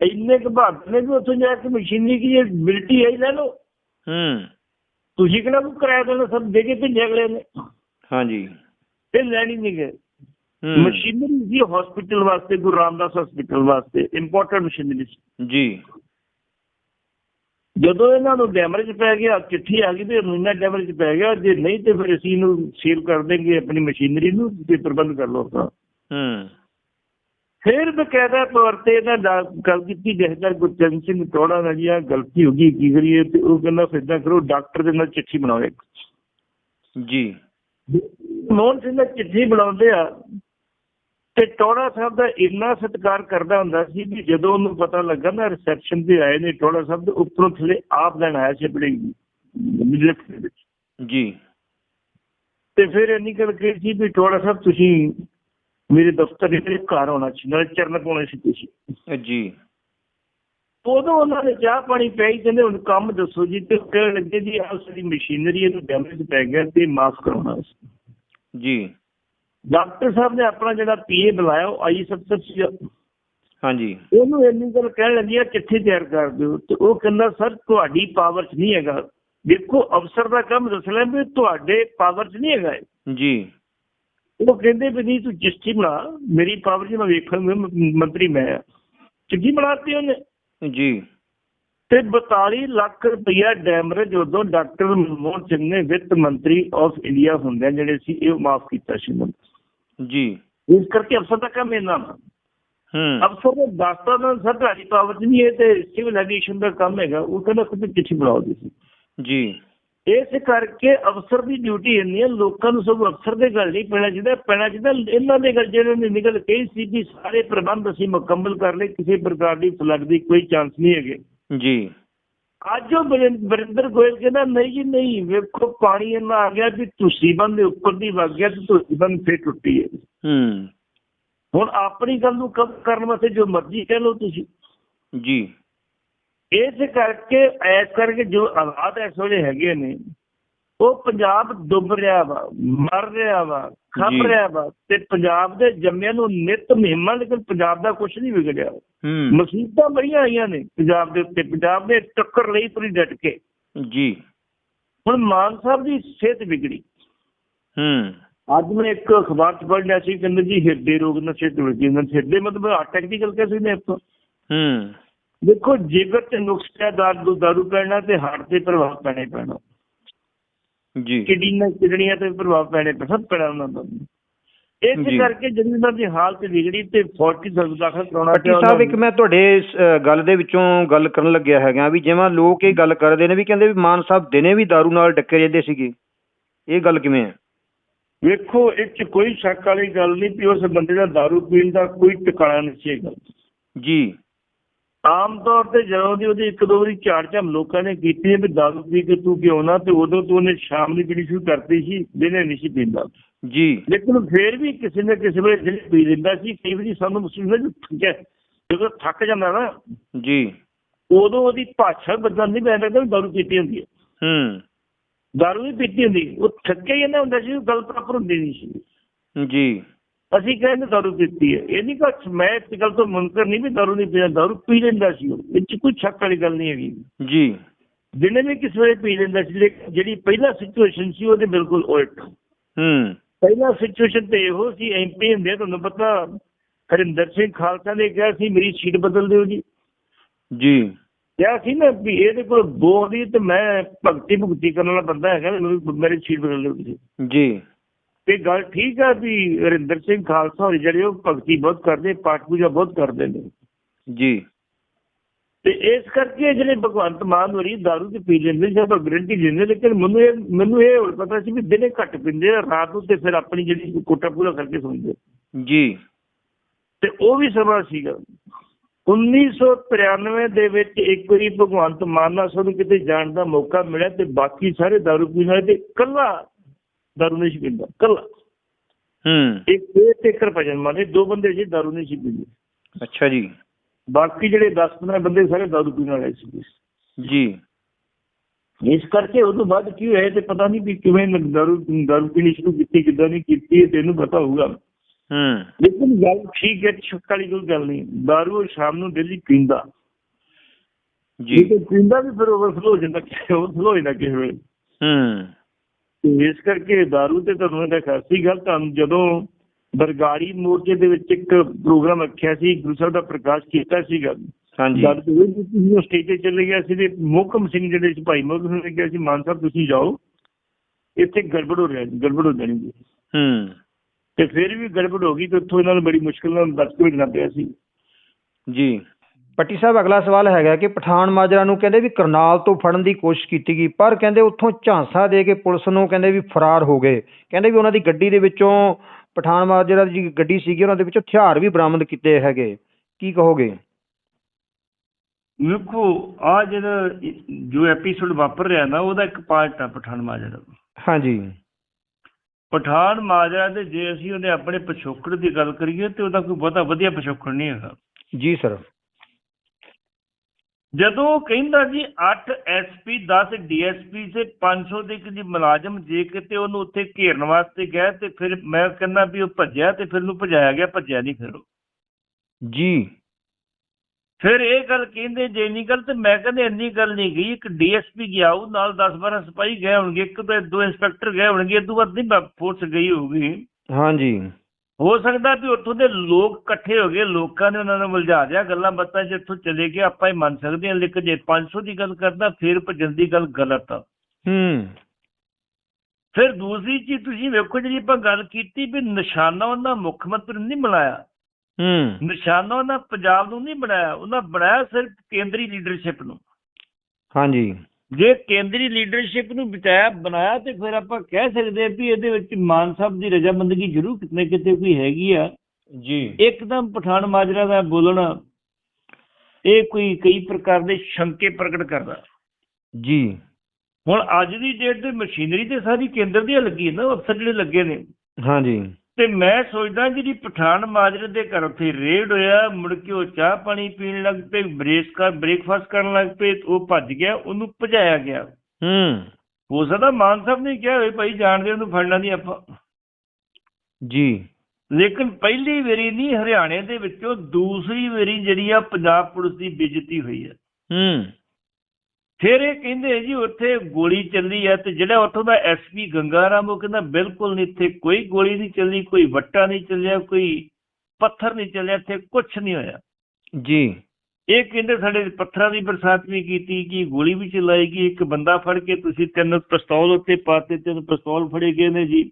ਇੰਨੇ ਕੁ ਬਹਾਦਰ ਨੇ ਵੀ ਉੱਥੇ ਜਾ ਕੇ ਮਸ਼ੀਨਰੀ ਜੇ ਬਿਲਟੀ ਹੈ ਲੈ ਲਓ।
ਹੂੰ।
ਤੁਸੀਂ ਕਿਹੜਾ ਕੋ ਕਿਰਾਇਆ ਦੇਣਾ ਸਭ ਦੇ ਕੇ ਭੇਜੇ ਅਗਲੇ ਨੇ।
ਹਾਂਜੀ।
ਇਹ ਲੈਣੀ ਨਹੀਂ ਗਏ। ਮਸ਼ੀਨਰੀ ਸੀ ਹਸਪੀਟਲ ਵਾਸਤੇ ਗੁਰੂ ਰਾਮਦਾਸ ਹਸਪੀਟਲ ਵਾਸਤੇ ਇੰਪੋਰਟੈਂਟ ਮਸ਼ੀਨਰੀ
ਜੀ।
ਜਦੋਂ ਇਹਨਾਂ ਨੂੰ ਡੈਮੇਜ ਪੈ ਗਿਆ ਚਿੱਠੀ ਆ ਗਈ ਵੀ ਮਹੀਨਾ ਡੈਮੇਜ ਪੈ ਗਿਆ ਜੇ ਨਹੀਂ ਤੇ ਫਿਰ ਅਸੀਂ ਇਹਨੂੰ ਸੇਲ ਕਰ ਦੇਂਗੇ ਆਪਣੀ ਮਸ਼ੀਨਰੀ ਨੂੰ ਤੇ ਪ੍ਰਬੰਧ ਕਰ ਲਓ ਆਪਣਾ
ਹੂੰ।
ਫਿਰ ਬਕਾਇਦਾ ਤੌਰ ਤੇ ਇਹਨਾਂ ਦਾ ਗੱਲ ਕੀਤੀ ਜਹਦਰ ਗੁਰਚਰਨ ਸਿੰਘ ਟੋੜਾ ਨਾਲ ਜੀ ਗਲਤੀ ਹੋ ਗਈ ਕੀ ਕਰੀਏ ਤੇ ਉਹ ਕਹਿੰਦਾ ਫਿਰ ਏਦਾਂ ਕਰੋ ਡਾਕਟਰ ਦੇ ਨਾਲ ਚਿੱਠੀ ਬਣਾਓ ਇੱਕ।
ਜੀ।
ਮੋਹਨ ਸਿੰਘ ਦਾ ਚਿੱਠੀ ਬਣਾਉਂਦੇ ਆ ਤੇ ਟੋੜਾ ਸਾਹਿਬ ਦਾ ਇੰਨਾ ਸਤਿਕਾਰ ਕਰਦਾ ਹੁੰਦਾ ਸੀ ਵੀ ਜਦੋਂ ਉਹਨੂੰ ਪਤਾ ਲੱਗਾ ਨਾ ਰਿਸੈਪਸ਼ਨ ਤੇ ਆਏ ਨੇ ਟੋੜਾ ਸਾਹਿਬ ਦੇ ਉੱਪਰੋਂ ਥੱਲੇ ਆਪ ਲੈਣ ਆਇਆ ਸੀ ਆਪਣੀ ਲਿਫਟ ਦੇ ਵਿੱਚ।
ਜੀ।
ਤੇ ਫਿਰ ਇੰਨੀ ਗੱਲ ਕਹੀ ਸੀ ਵੀ ਟੋੜਾ ਸਾਹਿਬ ਤੁਸੀਂ ਮੇਰੇ ਦਫ਼ਤਰ ਦੇ ਘਰ ਆਉਣਾ ਸੀ ਨਾਲ ਚਰਨ ਪਾਉਣੇ ਸੀ ਤੁਸੀਂ।
ਜੀ।
ਉਦੋਂ ਉਹਨਾਂ ਨੇ ਚਾਹ ਪਾਣੀ ਪਿਆਈ ਕਹਿੰਦੇ ਹੁਣ ਕੰਮ ਦੱਸੋ ਜੀ ਤੇ ਕਹਿਣ ਲੱਗੇ ਜੀ ਆਹ ਸਾਡੀ ਮਸ਼ੀਨਰੀ ਇਹਨੂੰ ਡੈਮੇਜ ਪੈ ਗਿਆ ਤੇ ਮਾਫ ਕਰਾਉਣਾ ਸੀ
ਜੀ।
ਡਾਕਟਰ ਸਾਹਿਬ ਨੇ ਆਪਣਾ ਜਿਹੜਾ ਪੀਏ ਬੁਲਾਇਆ ਉਹ ਆਈ ਸਭ ਸੀ।
ਹਾਂਜੀ।
ਉਹਨੂੰ ਇੰਨੀ ਗੱਲ ਕਹਿਣ ਲੱਗੀ ਆ ਚਿੱਠੀ ਤਿਆਰ ਕਰ ਦਿਓ। ਤੇ ਉਹ ਕਹਿੰਦਾ ਸਰ ਤੁਹਾਡੀ ਪਾਵਰ 'ਚ ਨਹੀਂ ਹੈਗਾ। ਦੇਖੋ ਅਫਸਰ ਦਾ ਕੰਮ ਦੱਸ ਲੈ ਵੀ ਤੁਹਾਡੇ ਪਾਵਰ 'ਚ ਨਹੀਂ ਹੈਗਾ।
ਜੀ।
ਉਹ ਕਹਿੰਦੇ ਵੀ ਨਹੀਂ ਤੂੰ ਚਿੱਠੀ ਬਣਾ ਮੇਰੀ ਪਾਵਰ 'ਚ ਮੈਂ ਵੇਖਾਂਗਾ ਮ- ਮੰਤਰੀ ਮੈਂ ਆ। ਚਿੱਠੀ ਬਣਾਤੀ ਉਹਨੇ।
ਜੀ।
ਤੇ 42 ਲੱਖ ਰੁਪਇਆ ਡੈਮਰੇਜ ਉਦੋਂ ਡਾਕਟਰ ਮਨਮੋਹਨ ਸਿੰਘ ਨੇ ਵਿੱਤ ਮੰਤਰੀ ਆਫ ਇੰਡੀਆ ਹੁੰਦਿਆਂ ਜਿਹੜੇ ਸੀ ਇਹ ਮਾਫ ਕੀਤਾ ਸੀ।
ਜੀ।
ਇਸ ਕਰਕੇ ਅਫਸਰ ਦਾ ਕੰਮ ਇਹਨਾਂ ਵਾ।
ਹੂੰ।
ਅਫਸਰ ਨੇ ਦੱਸਤਾ ਨਾ ਸਰ ਤੁਹਾਡੀ ਪਾਵਰ ਨਹੀਂ ਇਹ ਤੇ ਸਿਵਲ ਐਡੀਸ਼ਨ ਦਾ ਕੰਮ ਹੈਗਾ ਉਹ ਕਹਿੰਦਾ ਕਿ ਚਿੱਠੀ ਬਣਾਓ ਤੁਸੀਂ।
ਜੀ।
ਇਸ ਕਰਕੇ ਅਫਸਰ ਦੀ ਡਿਊਟੀ ਇੰਨੀ ਹੈ ਲੋਕਾਂ ਨੂੰ ਸਭ ਅਫਸਰ ਦੇ ਗੱਲ ਨਹੀਂ ਪੈਣਾ ਚਾਹੀਦਾ। ਪੈਣਾ ਚਾਹੀਦਾ ਇਹਨਾਂ ਦੇ ਗੱਲ ਜਿਹੜੇ ਨੇ ਨਿਕਲ ਕੇ ਸੀ ਕਿ ਸਾਰੇ ਪ੍ਰਬੰਧ ਅਸੀਂ ਮੁਕੰਮਲ ਕਰ ਲਏ ਕਿਸੇ ਪ੍ਰਕਾਰ ਦੀ ਫਲੱਡ ਦੀ ਕੋਈ ਚਾਂਸ ਨਹੀਂ ਹੈਗੇ।
ਜੀ।
ਅੱਜ ਉਹ ਬਰਿੰ- ਵਰਿੰਦਰ ਗੋਇਲ ਕਹਿੰਦਾ ਨਹੀਂ ਜੀ ਨਹੀਂ ਵੇਖੋ ਪਾਣੀ ਇੰਨਾ ਆ ਗਿਆ ਵੀ ਤੁਸੀਂ ਬੰਦ ਉੱਪਰ ਦੀ ਵਗ ਗਿਆ ਤੇ ਤੁਸੀਂ ਬੰਦ ਫੇਰ ਟੁੱਟੀ ਹੈ।
ਹੂੰ।
ਹੁਣ ਆਪਣੀ ਗੱਲ ਨੂੰ ਕਮ ਕਰਨ ਵਾਸਤੇ ਜੋ ਮਰਜ਼ੀ ਕਹਿ ਲਓ ਤੁਸੀਂ।
ਜੀ।
ਇਸ ਕਰਕੇ ਐਸ ਕਰਕੇ ਜੋ ਹਾਲਾਤ ਇਸ ਵੇਲੇ ਹੈਗੇ ਨੇ ਉਹ ਪੰਜਾਬ ਡੁੱਬ ਰਿਹਾ ਵਾ ਮਰ ਰਿਹਾ ਵਾ। ਖੱਪ ਰਿਹਾ ਵਾ ਤੇ ਪੰਜਾਬ ਦੇ ਜੰਮਿਆਂ ਨੂੰ ਨਿਤ ਮੁਹਿੰਮਾਂ ਲੇਕਿਨ ਪੰਜਾਬ ਦਾ ਕੁਝ ਨਹੀਂ ਵਿਗੜਿਆ। ਮੁਸੀਬਤਾਂ ਬੜੀਆਂ ਆਈਆਂ ਨੇ ਪੰਜਾਬ ਦੇ ਉੱਤੇ ਪੰਜਾਬ ਨੇ ਟੱਕਰ ਲਈ ਪੂਰੀ ਡਟ ਕੇ।
ਜੀ।
ਹੁਣ ਮਾਨ ਸਾਹਿਬ ਦੀ ਸਿਹਤ ਵਿਗੜੀ।
ਹੂੰ।
ਅੱਜ ਮੈਂ ਇੱਕ ਅਖਬਾਰ ਚ ਪੜ੍ਹ ਲਿਆ ਸੀ ਕਹਿੰਦੇ ਜੀ ਹਿਰਦੇ ਰੋਗ ਨਾਲ ਸਿਹਤ ਵਿਗੜੀ ਨਾ ਹਿਰਦੇ ਮਤਲਬ ਹਾਰਟ ਅਟੈਕ ਦੀ ਗੱਲ ਕਰ ਸਕਦੇ ਆਪਾਂ।
ਹੂੰ।
ਦੇਖੋ ਜਿਗਰ ਤੇ ਨੁਕਸ ਹੈ ਦਾਰੂ ਦਾਰੂ ਪੈਣਾ ਤੇ ਹਾਰਟ ਤੇ ਪ੍ਰਭਾਵ ਪੈਣਾ ਪੈਣਾ।
ਜੀ।
ਕਿਡਨੀਆਂ ਕਿਡਨੀਆਂ ਤੇ ਪ੍ਰਭਾਵ ਪੈਣੇ ਪੈ ਸਭ ਪੈਣਾ ਉਹਨਾਂ ਦਾ। ਇਸ। ਕਰਕੇ ਜਦੋਂ ਉਹਨਾਂ ਦੀ ਹਾਲਤ ਵਿਗੜੀ ਤੇ 40 ਸਰਵ ਦਾਖਲ ਕਰਾਉਣਾ
ਪੱਟੀ ਸਾਹਿਬ ਇੱਕ ਮੈਂ ਤੁਹਾਡੇ ਗੱਲ ਦੇ ਵਿੱਚੋਂ ਗੱਲ ਕਰਨ ਲੱਗਿਆ ਹੈਗਾ ਵੀ ਜਿਵੇਂ ਲੋਕ ਇਹ ਗੱਲ ਕਰਦੇ ਨੇ ਵੀ ਕਹਿੰਦੇ ਵੀ ਮਾਨ ਸਾਹਿਬ ਦਿਨੇ ਵੀ दारू ਨਾਲ ਡੱਕੇ ਰਹਿੰਦੇ ਸੀਗੇ। ਇਹ ਗੱਲ ਕਿਵੇਂ ਹੈ?
ਵੇਖੋ ਇਹ ਚ ਕੋਈ ਸ਼ੱਕ ਵਾਲੀ ਗੱਲ ਨਹੀਂ ਕਿ ਉਸ ਬੰਦੇ ਦਾ ਦਾਰੂ ਪੀਣ ਦਾ ਕੋਈ ਟਿਕਾਣਾ ਨਹੀਂ ਸੀਗਾ
ਜੀ।
ਆਮ ਤੌਰ ਤੇ ਜਦੋਂ ਦੀ ਉਹਦੀ ਇੱਕ ਦੋ ਵਾਰੀ ਚਾਰ ਝਮ ਲੋਕਾਂ ਨੇ ਕੀਤੀ ਹੈ ਵੀ ਦਾਰੂ ਪੀ ਕੇ ਤੂੰ ਕਿਉਂ ਨਾ ਤੇ ਉਦੋਂ ਤੋਂ ਉਹਨੇ ਸ਼ਾਮ ਦੀ ਪੀਣੀ ਸ਼ੁਰੂ ਕਰਤੀ ਸੀ ਦਿਨੇ ਨਹੀਂ ਸੀ ਪੀਂਦਾ।
ਜੀ।
ਲੇਕਿਨ ਫਿਰ ਵੀ ਕਿਸੇ ਨਾ ਕਿਸੇ ਵੇਲੇ ਦਿਨ ਪੀ ਲੈਂਦਾ ਸੀ ਕਈ ਵਾਰੀ ਸਾਨੂੰ ਮਹਿਸੂਸ ਹੁੰਦਾ ਕਿ ਥੱਕਿਆ ਜਦੋਂ ਥੱਕ ਜਾਂਦਾ ਨਾ
ਜੀ।
ਉਦੋਂ ਉਹਦੀ ਭਾਸ਼ਾ ਬਦਲਣ ਨਹੀਂ ਪੈਂਦਾ ਕਿ ਦਾਰੂ ਪੀਤੀ ਹੁੰਦੀ ਹੈ।
ਹੂੰ।
ਦਾਰੂ ਵੀ ਪੀਤੀ ਹੁੰਦੀ ਉਹ ਥੱਕਿਆ ਹੀ ਨਾ ਹੁੰਦਾ ਸੀ ਗੱਲ ਪ੍ਰੋਪਰ ਹੁੰਦੀ ਨਹੀਂ ਸੀ।
ਜੀ।
ਅਸੀਂ ਕਹਿੰਦੇ ਦਾਰੂ ਪੀਤੀ ਹੈ। ਇਹ ਨਹੀਂ ਕਿ ਮੈਂ ਇਸ ਗੱਲ ਤੋਂ ਮੁਨਕਰ ਨਹੀਂ ਵੀ ਦਾਰੂ ਨਹੀਂ ਪੀਂਦਾ। ਦਾਰੂ ਪੀ ਲੈਂਦਾ ਸੀ ਉਹ। ਇਹ 'ਚ ਕੋਈ ਸ਼ੱਕ ਵਾਲੀ ਗੱਲ ਨਹੀਂ ਹੈਗੀ।
ਜੀ।
ਦਿਨੇ ਵੀ ਕਿਸੇ ਵੇਲੇ ਪੀ ਲੈਂਦਾ ਸੀ ਜਿਹੜੀ ਪਹਿਲਾ ਸਿਚੁਏਸ਼ਨ ਸੀ ਉਹਦੇ ਬਿਲਕੁਲ ਉਲਟ।
ਹੂੰ।
ਪਹਿਲਾ ਸਿਚੁਏਸ਼ਨ ਤੇ ਇਹੋ ਸੀ ਐਮਪੀ ਹੁੰਦੇ ਤੁਹਾਨੂੰ ਪਤਾ ਹਰਿੰਦਰ ਸਿੰਘ ਖਾਲਸਾ ਨੇ ਕਿਹਾ ਸੀ ਮੇਰੀ ਸੀਟ ਬਦਲ ਦਿਓ ਜੀ।
ਜੀ।
ਕਿਹਾ ਸੀ ਨਾ ਵੀ ਇਹਦੇ ਕੋਲ ਬੋਲਦੀ ਤੇ ਮੈਂ ਭਗਤੀ ਭੁਗਤੀ ਕਰਨ ਵਾਲਾ ਬੰਦਾ ਹੈਗਾ ਮੈਨੂੰ ਮੇਰੀ ਸੀਟ ਬਦਲ ਦਿਓ
ਜੀ।
ਤੇ ਗੱਲ ਠੀਕ ਆ ਵੀ ਹਰਿੰਦਰ ਸਿੰਘ ਖਾਲਸਾ ਹੋਰੀ ਜਿਹੜੇ ਉਹ ਭਗਤੀ ਬਹੁਤ ਕਰਦੇ ਪਾਠ ਪੂਜਾ ਬਹੁਤ ਕਰਦੇ ਨੇ।
ਜੀ।
ਤੇ ਇਸ ਕਰਕੇ ਜਿਹੜੇ ਭਗਵੰਤ ਮਾਨ ਹੋਰੀ ਦਾਰੂ ਤੇ ਪੀ ਲੈਂਦੇ ਜਾਂ ਗਰੰਟੀ ਦਿੰਦੇ ਲੇਕਿਨ ਮੈਨੂੰ ਇਹ ਮੈਨੂੰ ਇਹ ਹੋਰ ਪਤਾ ਸੀ ਵੀ ਦਿਨੇ ਘੱਟ ਪੀਂਦੇ ਆ ਰਾਤ ਨੂੰ ਤੇ ਫਿਰ ਆਪਣੀ ਜਿਹੜੀ ਕੋਟਾ ਪੂਰਾ ਕਰਕੇ ਸੌਂਦੇ
ਜੀ।
ਤੇ ਉਹ ਵੀ ਸਮਾਂ ਸੀਗਾ। 1993 ਦੇ ਵਿੱਚ ਇੱਕ ਵਾਰੀ ਭਗਵੰਤ ਮਾਨ ਨਾਲ ਸਾਨੂੰ ਕਿਤੇ ਜਾਣ ਦਾ ਮੌਕਾ ਮਿਲਿਆ ਤੇ ਬਾਕੀ ਸਾਰੇ ਦਾਰੂ ਪੀਣ ਵਾਲੇ ਤੇ ਕੱਲਾ ਸੀ ਪੀਂਦਾ ਕੱਲਾ
ਹੂੰ
ਇੱਕ ਤੇ ਇੱਕ ਭਜਨ ਮਾਨੇ ਦੋ ਬੰਦੇ ਸੀ ਦਾਰੂ ਨਹੀਂ ਸੀ ਪੀਂਦੇ
ਅੱਛਾ ਜੀ
ਬਾਕੀ ਜਿਹੜੇ 10-15 ਬੰਦੇ ਸਾਰੇ ਦਾਰੂ ਪੀਣ ਵਾਲੇ ਸੀ
ਜੀ
ਇਸ ਕਰਕੇ ਉਦੋਂ ਬਾਅਦ ਕੀ ਹੋਇਆ ਤੇ ਪਤਾ ਨਹੀਂ ਵੀ ਕਿਵੇਂ ਦਾਰੂ ਦਾਰੂ ਪੀਣੀ ਸ਼ੁਰੂ ਕੀਤੀ ਕਿੱਦਾਂ ਨਹੀਂ ਕੀਤੀ ਤੈਨੂੰ ਪਤਾ ਹੋਊਗਾ
ਹੂੰ
ਲੇਕਿਨ ਗੱਲ ਠੀਕ ਹੈ ਵਾਲੀ ਕੋਈ ਗੱਲ ਨਹੀਂ ਦਾਰੂ ਉਹ ਸ਼ਾਮ ਨੂੰ ਡੇਲੀ ਪੀਂਦਾ
ਜੀ
ਪੀਂਦਾ ਵੀ ਫਿਰ ਓਵਰਫਲੋ ਹੋ ਜਾਂਦਾ ਓਵਰਫਲੋ ਹੋ ਜਾਂਦਾ ਕਿਸੇ ਵੇਲੇ
ਹੂੰ
ਤੇ ਇਸ ਕਰਕੇ ਦਾਰੂ ਤੇ ਤੁਹਾਨੂੰ ਇਹਦਾ ਖਾਸੀ ਗੱਲ ਤੁਹਾਨੂੰ ਜਦੋਂ ਬਰਗਾੜੀ ਮੋਰਚੇ ਦੇ ਵਿੱਚ ਇੱਕ ਪ੍ਰੋਗਰਾਮ ਰੱਖਿਆ ਸੀ ਗੁਰੂ ਸਾਹਿਬ ਦਾ ਪ੍ਰਕਾਸ਼ ਕੀਤਾ ਸੀਗਾ।
ਹਾਂਜੀ।
ਜਦ ਤੁਸੀਂ ਉਹ ਸਟੇਜ ਤੇ ਚਲੇ ਗਿਆ ਸੀ ਤੇ ਮੋਹਕਮ ਸਿੰਘ ਜਿਹੜੇ ਸੀ ਭਾਈ ਮੋਹਕਮ ਸਿੰਘ ਨੇ ਕਿਹਾ ਸੀ ਮਾਨ ਸਾਹਿਬ ਤੁਸੀਂ ਜਾਓ। ਇੱਥੇ ਗੜਬੜ ਹੋ ਰਿਹਾ ਗੜਬੜ ਹੋ ਜਾਣੀ ਜੀ।
ਹੂੰ।
ਤੇ ਫਿਰ ਵੀ ਗੜਬੜ ਹੋ ਗਈ ਤੇ ਉੱਥੋਂ ਇਹਨਾਂ ਨੂੰ ਬੜੀ ਮੁਸ਼ਕਿਲ ਨਾਲ ਬਚ ਕੇ ਭੇਜਣਾ ਪਿਆ ਸੀ।
ਜੀ। ਪੱਟੀ ਸਾਹਿਬ ਅਗਲਾ ਸਵਾਲ ਹੈਗਾ ਕਿ ਪਠਾਨ ਮਾਜਰਾ ਨੂੰ ਕਹਿੰਦੇ ਵੀ ਕਰਨਾਲ ਤੋਂ ਫੜਨ ਦੀ ਕੋਸ਼ਿਸ਼ ਕੀਤੀ ਗਈ ਪਰ ਕਹਿੰਦੇ ਉੱਥੋਂ ਝਾਂਸਾ ਦੇ ਕੇ ਪੁਲਿਸ ਨੂੰ ਕਹਿੰਦੇ ਵੀ ਫਰਾਰ ਹੋ ਗਏ। ਕਹਿੰਦੇ ਵੀ ਉਹਨਾਂ ਦੀ ਗੱਡੀ ਦੇ ਵਿੱਚੋਂ ਪਠਾਨ ਮਾਜਰਾ ਦੀ ਜਿਹੜੀ ਗੱਡੀ ਸੀਗੀ ਉਹਨਾਂ ਦੇ ਵਿੱਚੋਂ ਹਥਿਆਰ ਵੀ ਬਰਾਮਦ ਕੀਤੇ ਹੈਗੇ। ਕੀ ਕਹੋਗੇ?
ਵੇਖੋ ਆ ਜਿਹੜਾ ਜੋ ਐਪੀਸੋਡ ਵਾਪਰ ਰਿਹਾ ਨਾ ਉਹਦਾ ਇੱਕ ਪਾਰਟ ਆ ਪਠਾਨ ਮਾਜਰਾ
ਹਾਂਜੀ।
ਪਠਾਨ ਮਾਜਰਾ ਦੇ ਜੇ ਅਸੀਂ ਉਹਦੇ ਆਪਣੇ ਪਿਛੋਕੜ ਦੀ ਗੱਲ ਕਰੀਏ ਤੇ ਉਹਦਾ ਕੋਈ ਬਹੁਤਾ ਵਧੀਆ ਪਿਛੋਕੜ ਨਹੀਂ ਹੈਗਾ।
ਜੀ ਸਰ।
ਜਦੋਂ ਕਹਿੰਦਾ ਜੀ 8 ਐਸਪੀ 10 ਡੀਐਸਪੀ ਤੇ 500 ਦੇ ਕਿ ਮੁਲਾਜ਼ਮ ਜੇ ਕਿਤੇ ਉਹਨੂੰ ਉੱਥੇ ਘੇਰਨ ਵਾਸਤੇ ਗਏ ਤੇ ਫਿਰ ਮੈਂ ਕਹਿੰਦਾ ਵੀ ਉਹ ਭੱਜਿਆ ਤੇ ਫਿਰ ਉਹਨੂੰ ਭਜਾਇਆ ਗਿਆ ਭੱਜਿਆ ਨਹੀਂ ਫਿਰ ਉਹ।
ਜੀ।
ਫਿਰ ਇਹ ਗੱਲ ਕਹਿੰਦੇ ਜੇ ਨਹੀਂ ਗੱਲ ਤੇ ਮੈਂ ਕਹਿੰਦੇ ਇੰਨੀ ਗੱਲ ਨਹੀਂ ਗਈ ਇੱਕ ਡੀਐਸਪੀ ਗਿਆ ਉਹ ਨਾਲ 10 12 ਸਿਪਾਹੀ ਗਏ ਹੋਣਗੇ ਇੱਕ ਤੇ ਦੋ ਇੰਸਪੈਕਟਰ ਗਏ ਹੋਣਗੇ ਤੋਂ ਵੱਧ ਨਹੀਂ ਫੋਰਸ ਗਈ ਹੋਊਗੀ।
ਹਾਂਜੀ।
ਹੋ ਸਕਦਾ ਵੀ ਉੱਥੋਂ ਦੇ ਲੋਕ ਇਕੱਠੇ ਹੋ ਗਏ ਲੋਕਾਂ ਨੇ ਉਹਨਾਂ ਨੂੰ ਉਲਝਾ ਦਿਆ ਗੱਲਾਂ ਬਾਤਾਂ ਜੇ ਇੱਥੋਂ ਚਲੇ ਗਏ ਆਪਾਂ ਹੀ ਮੰਨ ਸਕਦੇ ਹਾਂ ਲੇਕਿਨ ਜੇ 500 ਦੀ ਗੱਲ ਕਰਦਾ ਫਿਰ ਭੱਜਣ ਦੀ ਗੱਲ ਗਲਤ ਆ।
ਹੂੰ।
ਫਿਰ ਦੂਸਰੀ ਚੀਜ਼ ਤੁਸੀਂ ਵੇਖੋ ਜਿਹੜੀ ਆਪਾਂ ਗੱਲ ਕੀਤੀ ਵੀ ਨਿਸ਼ਾਨਾ ਉਹਨਾਂ ਮੁੱਖ ਮੰਤਰੀ ਨੂੰ ਨਹੀਂ ਮਿਲਾਇਆ।
ਹੂੰ।
ਨਿਸ਼ਾਨਾ ਉਹਨਾਂ ਪੰਜਾਬ ਨੂੰ ਨਹੀਂ ਬਣਾਇਆ ਉਹਨਾਂ ਬਣਾਇਆ ਸਿਰਫ ਕੇਂਦਰੀ ਲੀਡਰਸ਼ਿਪ ਨੂੰ।
ਹਾਂਜੀ।
ਜੇ ਕੇਂਦਰੀ ਲੀਡਰਸ਼ਿਪ ਨੂੰ ਬਚਾਇਆ ਬਣਾਇਆ ਤੇ ਫਿਰ ਆਪਾਂ ਕਹਿ ਸਕਦੇ ਹਾਂ ਵੀ ਇਹਦੇ ਵਿੱਚ ਮਾਨ ਸਾਹਿਬ ਦੀ ਰਜਾਮੰਦਗੀ ਜ਼ਰੂਰ ਕਿਤੇ ਕਿਤੇ ਕੋਈ ਹੈਗੀ ਆ।
ਜੀ।
ਇੱਕਦਮ ਪਠਾਨ ਮਾਜਰਾ ਦਾ ਬੋਲਣਾ ਇਹ ਕੋਈ ਕਈ ਪ੍ਰਕਾਰ ਦੇ ਸ਼ੰਕੇ ਪ੍ਰਗਟ ਕਰਦਾ।
ਜੀ।
ਹੁਣ ਅੱਜ ਦੀ ਡੇਟ ਤੇ ਮਸ਼ੀਨਰੀ ਤੇ ਸਾਰੀ ਕੇਂਦਰ ਦੀ ਲੱਗੀ ਨਾ ਅਫਸਰ ਜਿਹੜੇ ਲੱਗੇ ਨੇ।
ਹਾਂਜੀ।
ਤੇ ਮੈਂ ਸੋਚਦਾ ਜਿਹੜੀ ਪਠਾਨ ਮਾਜਰੇ ਦੇ ਘਰ ਉੱਥੇ ਰੇਡ ਹੋਇਆ ਮੁੜ ਕੇ ਉਹ ਚਾਹ ਪਾਣੀ ਪੀਣ ਲੱਗ ਪਏ ਬ੍ਰੇਕ ਕਰ ਬ੍ਰੇਕਫਾਸਟ ਕਰਨ ਲੱਗ ਪਏ ਉਹ ਭੱਜ ਗਿਆ ਉਹਨੂੰ ਭਜਾਇਆ ਗਿਆ।
ਹੂੰ।
ਹੋ ਸਕਦਾ ਮਾਨ ਸਾਹਿਬ ਨੇ ਕਿਹਾ ਹੋਵੇ ਭਾਈ ਜਾਣਦੇ ਉਹਨੂੰ ਫੜਨਾ ਨਹੀਂ ਆਪਾਂ।
ਜੀ।
ਲੇਕਿਨ ਪਹਿਲੀ ਵਾਰੀ ਨਹੀਂ ਹਰਿਆਣੇ ਦੇ ਵਿੱਚੋਂ ਦੂਸਰੀ ਵਾਰੀ ਜਿਹੜੀ ਆ ਪੰਜਾਬ ਪੁਲਿਸ ਦੀ ਬੇਇੱਜ਼ਤੀ ਹੋਈ ਹੈ
ਹੂੰ।
ਫਿਰ ਇਹ ਕਹਿੰਦੇ ਜੀ ਉੱਥੇ ਗੋਲੀ ਚੱਲੀ ਆ ਤੇ ਜਿਹੜਾ ਉੱਥੋਂ ਦਾ ਐਸਪੀ ਗੰਗਾਰਾਮ ਉਹ ਕਹਿੰਦਾ ਬਿਲਕੁਲ ਨਹੀਂ ਇੱਥੇ ਕੋਈ ਗੋਲੀ ਨਹੀਂ ਚੱਲੀ ਕੋਈ ਵੱਟਾ ਨਹੀਂ ਚੱਲਿਆ ਕੋਈ ਪੱਥਰ ਨਹੀਂ ਚੱਲਿਆ ਇੱਥੇ ਕੁਝ ਨਹੀਂ ਹੋਇਆ।
ਜੀ।
ਇਹ ਕਹਿੰਦੇ ਸਾਡੇ ਪੱਥਰਾਂ ਦੀ ਬਰਸਾਤ ਵੀ ਕੀਤੀ ਕਿ ਗੋਲੀ ਵੀ ਚਲਾਈ ਗਈ ਇੱਕ ਬੰਦਾ ਫੜ ਕੇ ਤੁਸੀਂ ਤਿੰਨ ਪਿਸਤੌਲ ਉੱਤੇ ਪਾਤੇ ਤਿੰਨ ਪਿਸਤੌਲ ਫੜੇ ਗਏ ਨੇ ਜੀ।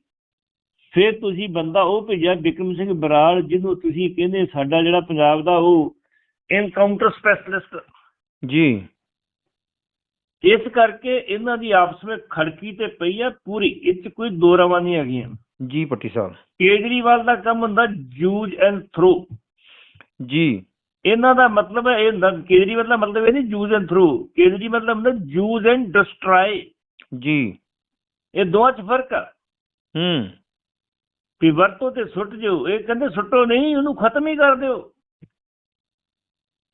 ਫਿਰ ਤੁਸੀਂ ਬੰਦਾ ਉਹ ਭੇਜਿਆ ਬਿਕਰਮ ਸਿੰਘ ਬਰਾੜ ਜਿਹਨੂੰ ਤੁਸੀਂ ਕਹਿੰਦੇ ਸਾਡਾ ਜਿਹੜਾ ਪੰਜਾਬ ਦਾ ਉਹ ਐਨਕਾਊਂਟਰ ਸਪੈਸ਼ਲਿਸਟ
ਜੀ।
ਇਸ ਕਰਕੇ ਇਹਨਾਂ ਦੀ ਆਪਸ ਵਿੱਚ ਖੜਕੀ ਤੇ ਪਈ ਆ ਪੂਰੀ ਇਹ ਚ ਕੋਈ ਦੋ ਰਵਾਂ ਨਹੀਂ ਹੈਗੀਆਂ।
ਜੀ ਪੱਟੀ ਸਾਹਿਬ।
ਕੇਜਰੀਵਾਲ ਦਾ ਕੰਮ ਹੁੰਦਾ ਯੂਜ਼ ਐਂਡ ਥਰੋ
ਜੀ।
ਇਹਨਾਂ ਦਾ ਮਤਲਬ ਹੈ ਇਹ ਹੁੰਦਾ ਕੇਜਰੀਵਾਲ ਦਾ ਮਤਲਬ ਇਹ ਨਹੀਂ ਯੂਜ਼ ਐਂਡ ਥਰੋ ਕੇਜਰੀਵਾਲ ਦਾ ਮਤਲਬ ਯੂਜ਼ ਐਂਡ ਡਿਸਟਰਾਏ
ਜੀ।
ਇਹ ਦੋਵਾਂ 'ਚ ਫ਼ਰਕ ਆ।
ਹੂੰ।
ਵੀ ਵਰਤੋ ਤੇ ਸੁੱਟ ਜਿਓ ਇਹ ਕਹਿੰਦੇ ਸੁੱਟੋ ਨਹੀਂ ਉਹਨੂੰ ਖਤਮ ਹੀ ਕਰ ਦਿਓ।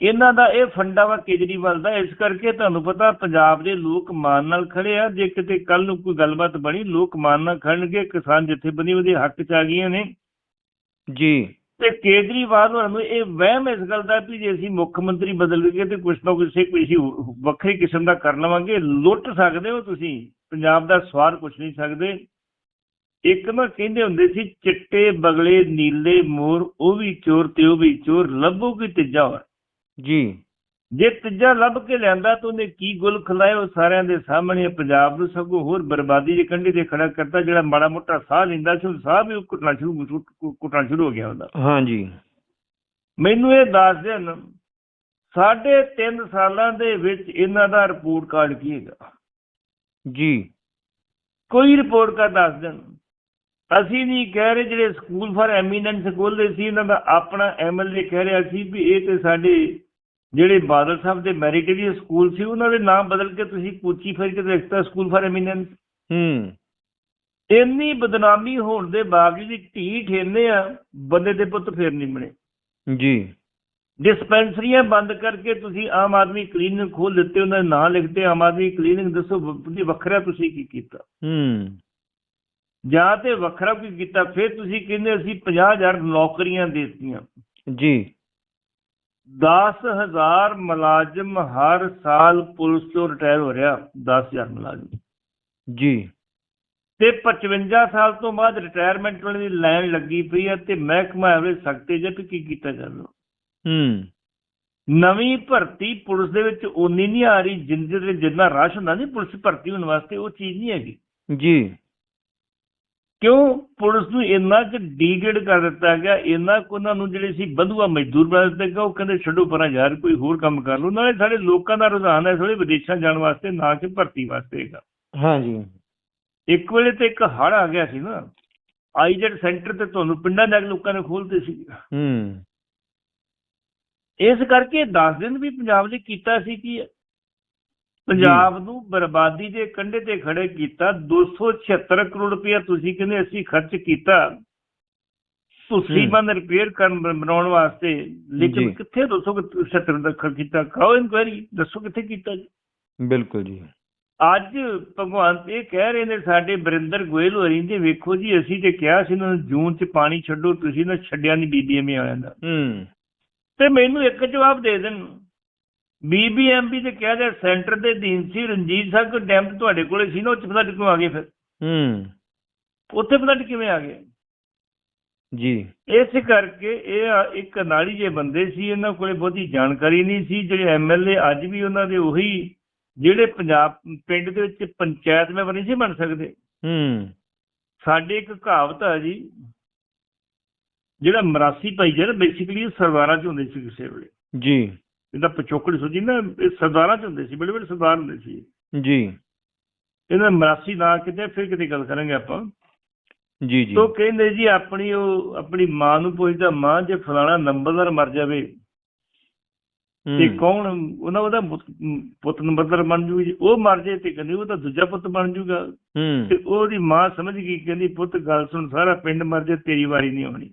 ਇਹਨਾਂ ਦਾ ਇਹ ਫੰਡਾ ਵਾ ਕੇਜਰੀਵਾਲ ਦਾ ਇਸ ਕਰਕੇ ਤੁਹਾਨੂੰ ਪਤਾ ਪੰਜਾਬ ਦੇ ਲੋਕ ਮਾਨ ਨਾਲ ਖੜੇ ਆ। ਜੇ ਕਿਤੇ ਕੱਲ ਨੂੰ ਕੋਈ ਗੱਲਬਾਤ ਬਣੀ ਲੋਕ ਮਾਨ ਨਾਲ ਖੜਨਗੇ ਕਿਸਾਨ ਜਥੇਬੰਦੀ ਉਹਦੇ ਹੱਕ 'ਚ ਆ ਗਈਆਂ ਨੇ।
ਜੀ।
ਤੇ ਕੇਜਰੀਵਾਲ ਹੋਰਾਂ ਨੂੰ ਇਹ ਵਹਿਮ ਇਸ ਗੱਲ ਦਾ ਵੀ ਜੇ ਅਸੀਂ ਮੁੱਖ ਮੰਤਰੀ ਬਦਲ ਗਏ ਤੇ ਕੁਛ ਨਾ ਕੁਛ ਕੋਈ ਵੱਖਰੀ ਕਿਸਮ ਦਾ ਕਰ ਲਵਾਂਗੇ। ਲੁੱਟ ਸਕਦੇ ਹੋ ਤੁਸੀਂ। ਪੰਜਾਬ ਦਾ ਸਵਾਰ ਕੁਛ ਨਹੀਂ ਸਕਦੇ। ਇੱਕ ਨਾ ਕਹਿੰਦੇ ਹੁੰਦੇ ਸੀ ਚਿੱਟੇ ਬਗਲੇ ਨੀਲੇ ਮੋਰ ਉਹ ਵੀ ਚੋਰ ਤੇ ਉਹ ਵੀ ਚੋਰ ਲੱਭੋ ਕੀ ਤੀਜਾ ਹੋਰ।
ਜੀ।
ਜੇ ਤੀਜਾ ਲੱਭ ਕੇ ਲਿਆਂਦਾ ਤਾਂ ਉਹਨੇ ਕੀ ਗੁਲ ਖਿਲਾਏ ਉਹ ਸਾਰਿਆਂ ਦੇ ਸਾਹਮਣੇ। ਪੰਜਾਬ ਨੂੰ ਸਗੋਂ ਹੋਰ ਬਰਬਾਦੀ ਦੇ ਕੰਢੇ ਤੇ ਖੜਾ ਕਰਤਾ ਜਿਹੜਾ ਮਾੜਾ ਮੋਟਾ ਸਾਹ ਲੈਂਦਾ ਸੀ ਉਹ ਸਾਹ ਵੀ ਘੁੱਟਣਾ ਸ਼ੁਰੂ ਘੁੱਟਣਾ ਸ਼ੁਰੂ ਹੋ ਗਿਆ ਉਹਦਾ।
ਹਾਂਜੀ।
ਮੈਨੂੰ ਇਹ ਦੱਸ ਦੇਣ ਸਾਢੇ ਤਿੰਨ ਸਾਲਾਂ ਦੇ ਵਿੱਚ ਇਹਨਾਂ ਦਾ ਰਿਪੋਰਟ ਕਾਰਡ ਕੀ ਹੈਗਾ?
ਜੀ।
ਕੋਈ ਰਿਪੋਰਟ ਕਾਰਡ ਦੱਸ ਦੇਣ। ਅਸੀਂ ਨਹੀਂ ਕਹਿ ਰਹੇ ਜਿਹੜੇ ਸਕੂਲ ਫਾਰ ਐਮੀਨੈਂਸ ਖੋਲ੍ਹਦੇ ਸੀ ਇਹਨਾਂ ਦਾ ਆਪਣਾ ਐਮਐਲਏ ਕਹਿ ਰਿਹਾ ਸੀ ਵੀ ਇਹ ਤੇ ਸਾਡੇ ਜਿਹੜੇ ਬਾਦਲ ਸਾਹਿਬ ਦੇ ਮੈਰੀਟਰੀ ਸਕੂਲ ਸੀ ਉਹਨਾਂ ਦੇ ਨਾਮ ਬਦਲ ਕੇ ਤੁਸੀਂ ਕੋਚੀ ਫਿਰ ਕੇ ਦੇਖਤਾ ਸਕੂਲ ਫਾਰ ਐਮੀਨੈਂਸ
ਹੂੰ।
ਇੰਨੀ ਬਦਨਾਮੀ ਹੋਣ ਦੇ ਬਾਵਜੂਦ ਵੀ ਢੀਠ ਇੰਨੇ ਆ ਬੰਦੇ ਦੇ ਪੁੱਤ ਫੇਰ ਨਹੀਂ ਬਣੇ।
ਜੀ।
ਡਿਸਪੈਂਸਰੀਆਂ ਬੰਦ ਕਰਕੇ ਤੁਸੀਂ ਆਮ ਆਦਮੀ ਕਲੀਨਿਕ ਖੋਲ ਦਿੱਤੇ ਉਹਨਾਂ ਦੇ ਨਾਂ ਲਿਖਤੇ ਆਮ ਆਦਮੀ ਕਲੀਨਿਕ ਦੱਸੋ ਵੱਖਰਾ ਤੁਸੀਂ ਕੀ ਕੀਤਾ।
ਹੂੰ।
ਜਾਂ ਤੇ ਵੱਖਰਾ ਕੀ ਕੀਤਾ ਫਿਰ ਤੁਸੀਂ ਕਹਿੰਦੇ ਅਸੀਂ 50000 ਨੌਕਰੀਆਂ ਦਿੱਤੀਆਂ।
ਜੀ।
10000 ਮੁਲਾਜ਼ਮ ਹਰ ਸਾਲ ਪੁਲਿਸ ਤੋਂ ਰਿਟਾਇਰ ਹੋ ਰਿਹਾ 10000 ਮੁਲਾਜ਼ਮ।
ਜੀ।
ਤੇ 55 ਸਾਲ ਤੋਂ ਬਾਅਦ ਰਿਟਾਇਰਮੈਂਟ ਵਾਲੀ ਦੀ ਲਾਈਨ ਲੱਗੀ ਪਈ ਹੈ ਤੇ ਮਹਿਕਮਾ ਐਵਰੇਜ ਸਖਤੇ ਜੇ ਕੀ ਕੀਤਾ ਜਾਵੇ।
ਹੂੰ।
ਨਵੀਂ ਭਰਤੀ ਪੁਲਿਸ ਦੇ ਵਿੱਚ ਉਨੀ ਨਹੀਂ ਆ ਰਹੀ ਜਿੰਦੇ ਦੇ ਜਿੰਨਾ ਰਸ਼ ਹੁੰਦਾ ਨਹੀਂ ਪੁਲਿਸ ਭਰਤੀ ਹੋਣ ਵਾਸਤੇ ਉਹ ਚੀਜ਼ ਨਹੀਂ ਹੈਗੀ।
ਜੀ।
ਕਿਉਂ ਪੁਲਿਸ ਨੂੰ ਇੰਨਾ ਕਿ ਡੀਗ੍ਰੇਡ ਕਰ ਦਿੱਤਾ ਗਿਆ? ਇੰਨਾ ਕੁ ਉਹਨਾਂ ਨੂੰ ਜਿਹੜੇ ਸੀ ਬੰਧੂਆ ਮਜ਼ਦੂਰ ਬਣਾ ਦਿੱਤਾ ਗਿਆ ਉਹ ਕਹਿੰਦੇ ਛੱਡੋ ਪਰਾਂ ਯਾਰ ਕੋਈ ਹੋਰ ਕੰਮ ਕਰ ਲਓ। ਨਾਲੇ ਸਾਡੇ ਲੋਕਾਂ ਦਾ ਰੁਝਾਨ ਹੈ ਥੋੜੇ ਵਿਦੇਸ਼ਾਂ ਜਾਣ ਵਾਸਤੇ ਨਾ ਕਿ ਭਰਤੀ ਵਾਸਤੇ ਹੈਗਾ।
ਹਾਂਜੀ।
ਇੱਕ ਵੇਲੇ ਤੇ ਇੱਕ ਹੜ ਆ ਗਿਆ ਸੀ ਨਾ। ਆਈਜੈਟ ਸੈਂਟਰ ਤੇ ਤੁਹਾਨੂੰ ਪਿੰਡਾਂ ਕੇ ਲੋਕਾਂ ਨੇ ਖੋਲ੍ਹਤੇ ਸੀ।
ਹੂੰ।
ਇਸ ਕਰਕੇ ਦੱਸ ਦਿਨ ਵੀ ਪੰਜਾਬ ਨੇ ਕੀਤਾ ਸੀ ਕੀ ਪੰਜਾਬ ਨੂੰ ਬਰਬਾਦੀ ਦੇ ਕੰਢੇ ਤੇ ਖੜੇ ਕੀਤਾ 276 ਕਰੋੜ ਰੁਪਇਆ ਤੁਸੀਂ ਕਹਿੰਦੇ ਅਸੀਂ ਖਰਚ ਕੀਤਾ। ਤੁਸੀਂ। ਬੰਦ ਰਿਪੇਅਰ ਕਰਨ ਬਣਾਉਣ ਵਾਸਤੇ ਲੇਕਿਨ। ਕਿੱਥੇ 276 ਦਾ ਖਰਚ ਕੀਤਾ? ਕਾਓ ਇਨਕੁਆਇਰੀ ਦੱਸੋ ਕਿੱਥੇ ਕੀਤਾ ਜੀ?
ਬਿਲਕੁਲ ਜੀ।
ਅੱਜ ਭਗਵੰਤ ਇਹ ਕਹਿ ਰਹੇ ਨੇ ਸਾਡੇ ਬਰਿੰਦਰ ਗੋਇਲ ਹੋਰੀ ਜੀ ਵੇਖੋ ਜੀ ਅਸੀਂ ਤੇ ਕਿਹਾ ਸੀ ਇਹਨਾਂ ਨੂੰ ਜੂਨ ਚ ਪਾਣੀ ਛੱਡੋ ਤੁਸੀਂ ਨਾ ਛੱਡਿਆ ਨਹੀਂ ਬੀਬੀਐਮਏ ਆ ਜਾਂਦਾ।
ਹੂੰ।
ਤੇ ਮੈਨੂੰ ਇੱਕ ਜਵਾਬ ਦੇ ਦੇਣ। ਬੀਬੀਐਮਬੀ ਤੇ ਕਹਿ ਦੇ ਸੈਂਟਰ ਦੇ ਅਧੀਨ ਸੀ ਰਣਜੀਤ ਸਾਹਿਬ ਕੋ ਡੈਮ ਤੁਹਾਡੇ ਕੋਲੇ ਸੀ ਨਾ ਉੱਚ ਪਤਾ ਕਿਉਂ ਆ ਗਏ ਫਿਰ?
ਹੂੰ।
ਉੱਥੇ ਪਤਾ ਕਿਵੇਂ ਆ ਗਏ?
ਜੀ।
ਇਸ ਕਰਕੇ ਇਹ ਇੱਕ ਨਾੜੀ ਜੇ ਬੰਦੇ ਸੀ ਇਹਨਾਂ ਕੋਲੇ ਬਹੁਤੀ ਜਾਣਕਾਰੀ ਨਹੀਂ ਸੀ ਜਿਹੜੇ ਐਮਐਲਏ ਅੱਜ ਵੀ ਉਹਨਾਂ ਦੇ ਉਹੀ ਜਿਹੜੇ ਪੰਜਾਬ ਪਿੰਡ ਦੇ ਵਿੱਚ ਪੰਚਾਇਤ ਮੈਂਬਰ ਨਹੀਂ ਸੀ ਬਣ ਸਕਦੇ।
ਹੂੰ।
ਸਾਡੇ ਇੱਕ ਕਹਾਵਤ ਆ ਜੀ ਜਿਹੜਾ ਮਰਾਸੀ ਭਾਈ ਜਿਹੜਾ ਬੇਸਿਕਲੀ ਸਰਦਾਰਾਂ ਚ ਹੁੰਦੇ ਸੀ ਕਿਸੇ ਵੇਲੇ।
ਜੀ।
ਇਹਦਾ ਪਿਛੋਕੜ ਸੋਚੀ ਨਾ ਇਹ ਸਰਦਾਰਾਂ ਚ ਹੁੰਦੇ ਸੀ ਬੜੇ ਬੜੇ ਸਰਦਾਰ ਹੁੰਦੇ ਸੀ।
ਜੀ।
ਇਹਨਾਂ ਮਰਾਸੀ ਨਾਂ ਕਿਤੇ ਫਿਰ ਕਿਤੇ ਗੱਲ ਕਰਾਂਗੇ ਆਪਾਂ।
ਜੀ ਜੀ।
ਤੋ ਕਹਿੰਦੇ ਜੀ ਆਪਣੀ ਉਹ ਆਪਣੀ ਮਾਂ ਨੂੰ ਪੁੱਛਦਾ ਮਾਂ ਜੇ ਫਲਾਣਾ ਨੰਬਰਦਾਰ ਮਰ ਜਾਵੇ ਤੇ ਕੌਣ? ਉਹਨਾਂ ਉਹਦਾ ਪੁੱਤ- ਨੰਬਰਦਾਰ ਬਣ ਜੂ ਜੀ। ਉਹ ਮਰ ਜੇ ਤੇ ਕਹਿੰਦੇ ਉਹ ਤਾਂ ਦੂਜਾ ਪੁੱਤ ਬਣ ਜੂਗਾ। ਤੇ ਉਹਦੀ ਮਾਂ ਸਮਝ ਗਈ ਕਹਿੰਦੀ ਪੁੱਤ ਗੱਲ ਸੁਣ ਸਾਰਾ ਪਿੰਡ ਮਰ ਜੇ ਤੇਰੀ ਵਾਰੀ ਨਹੀਂ ਆਉਣੀ।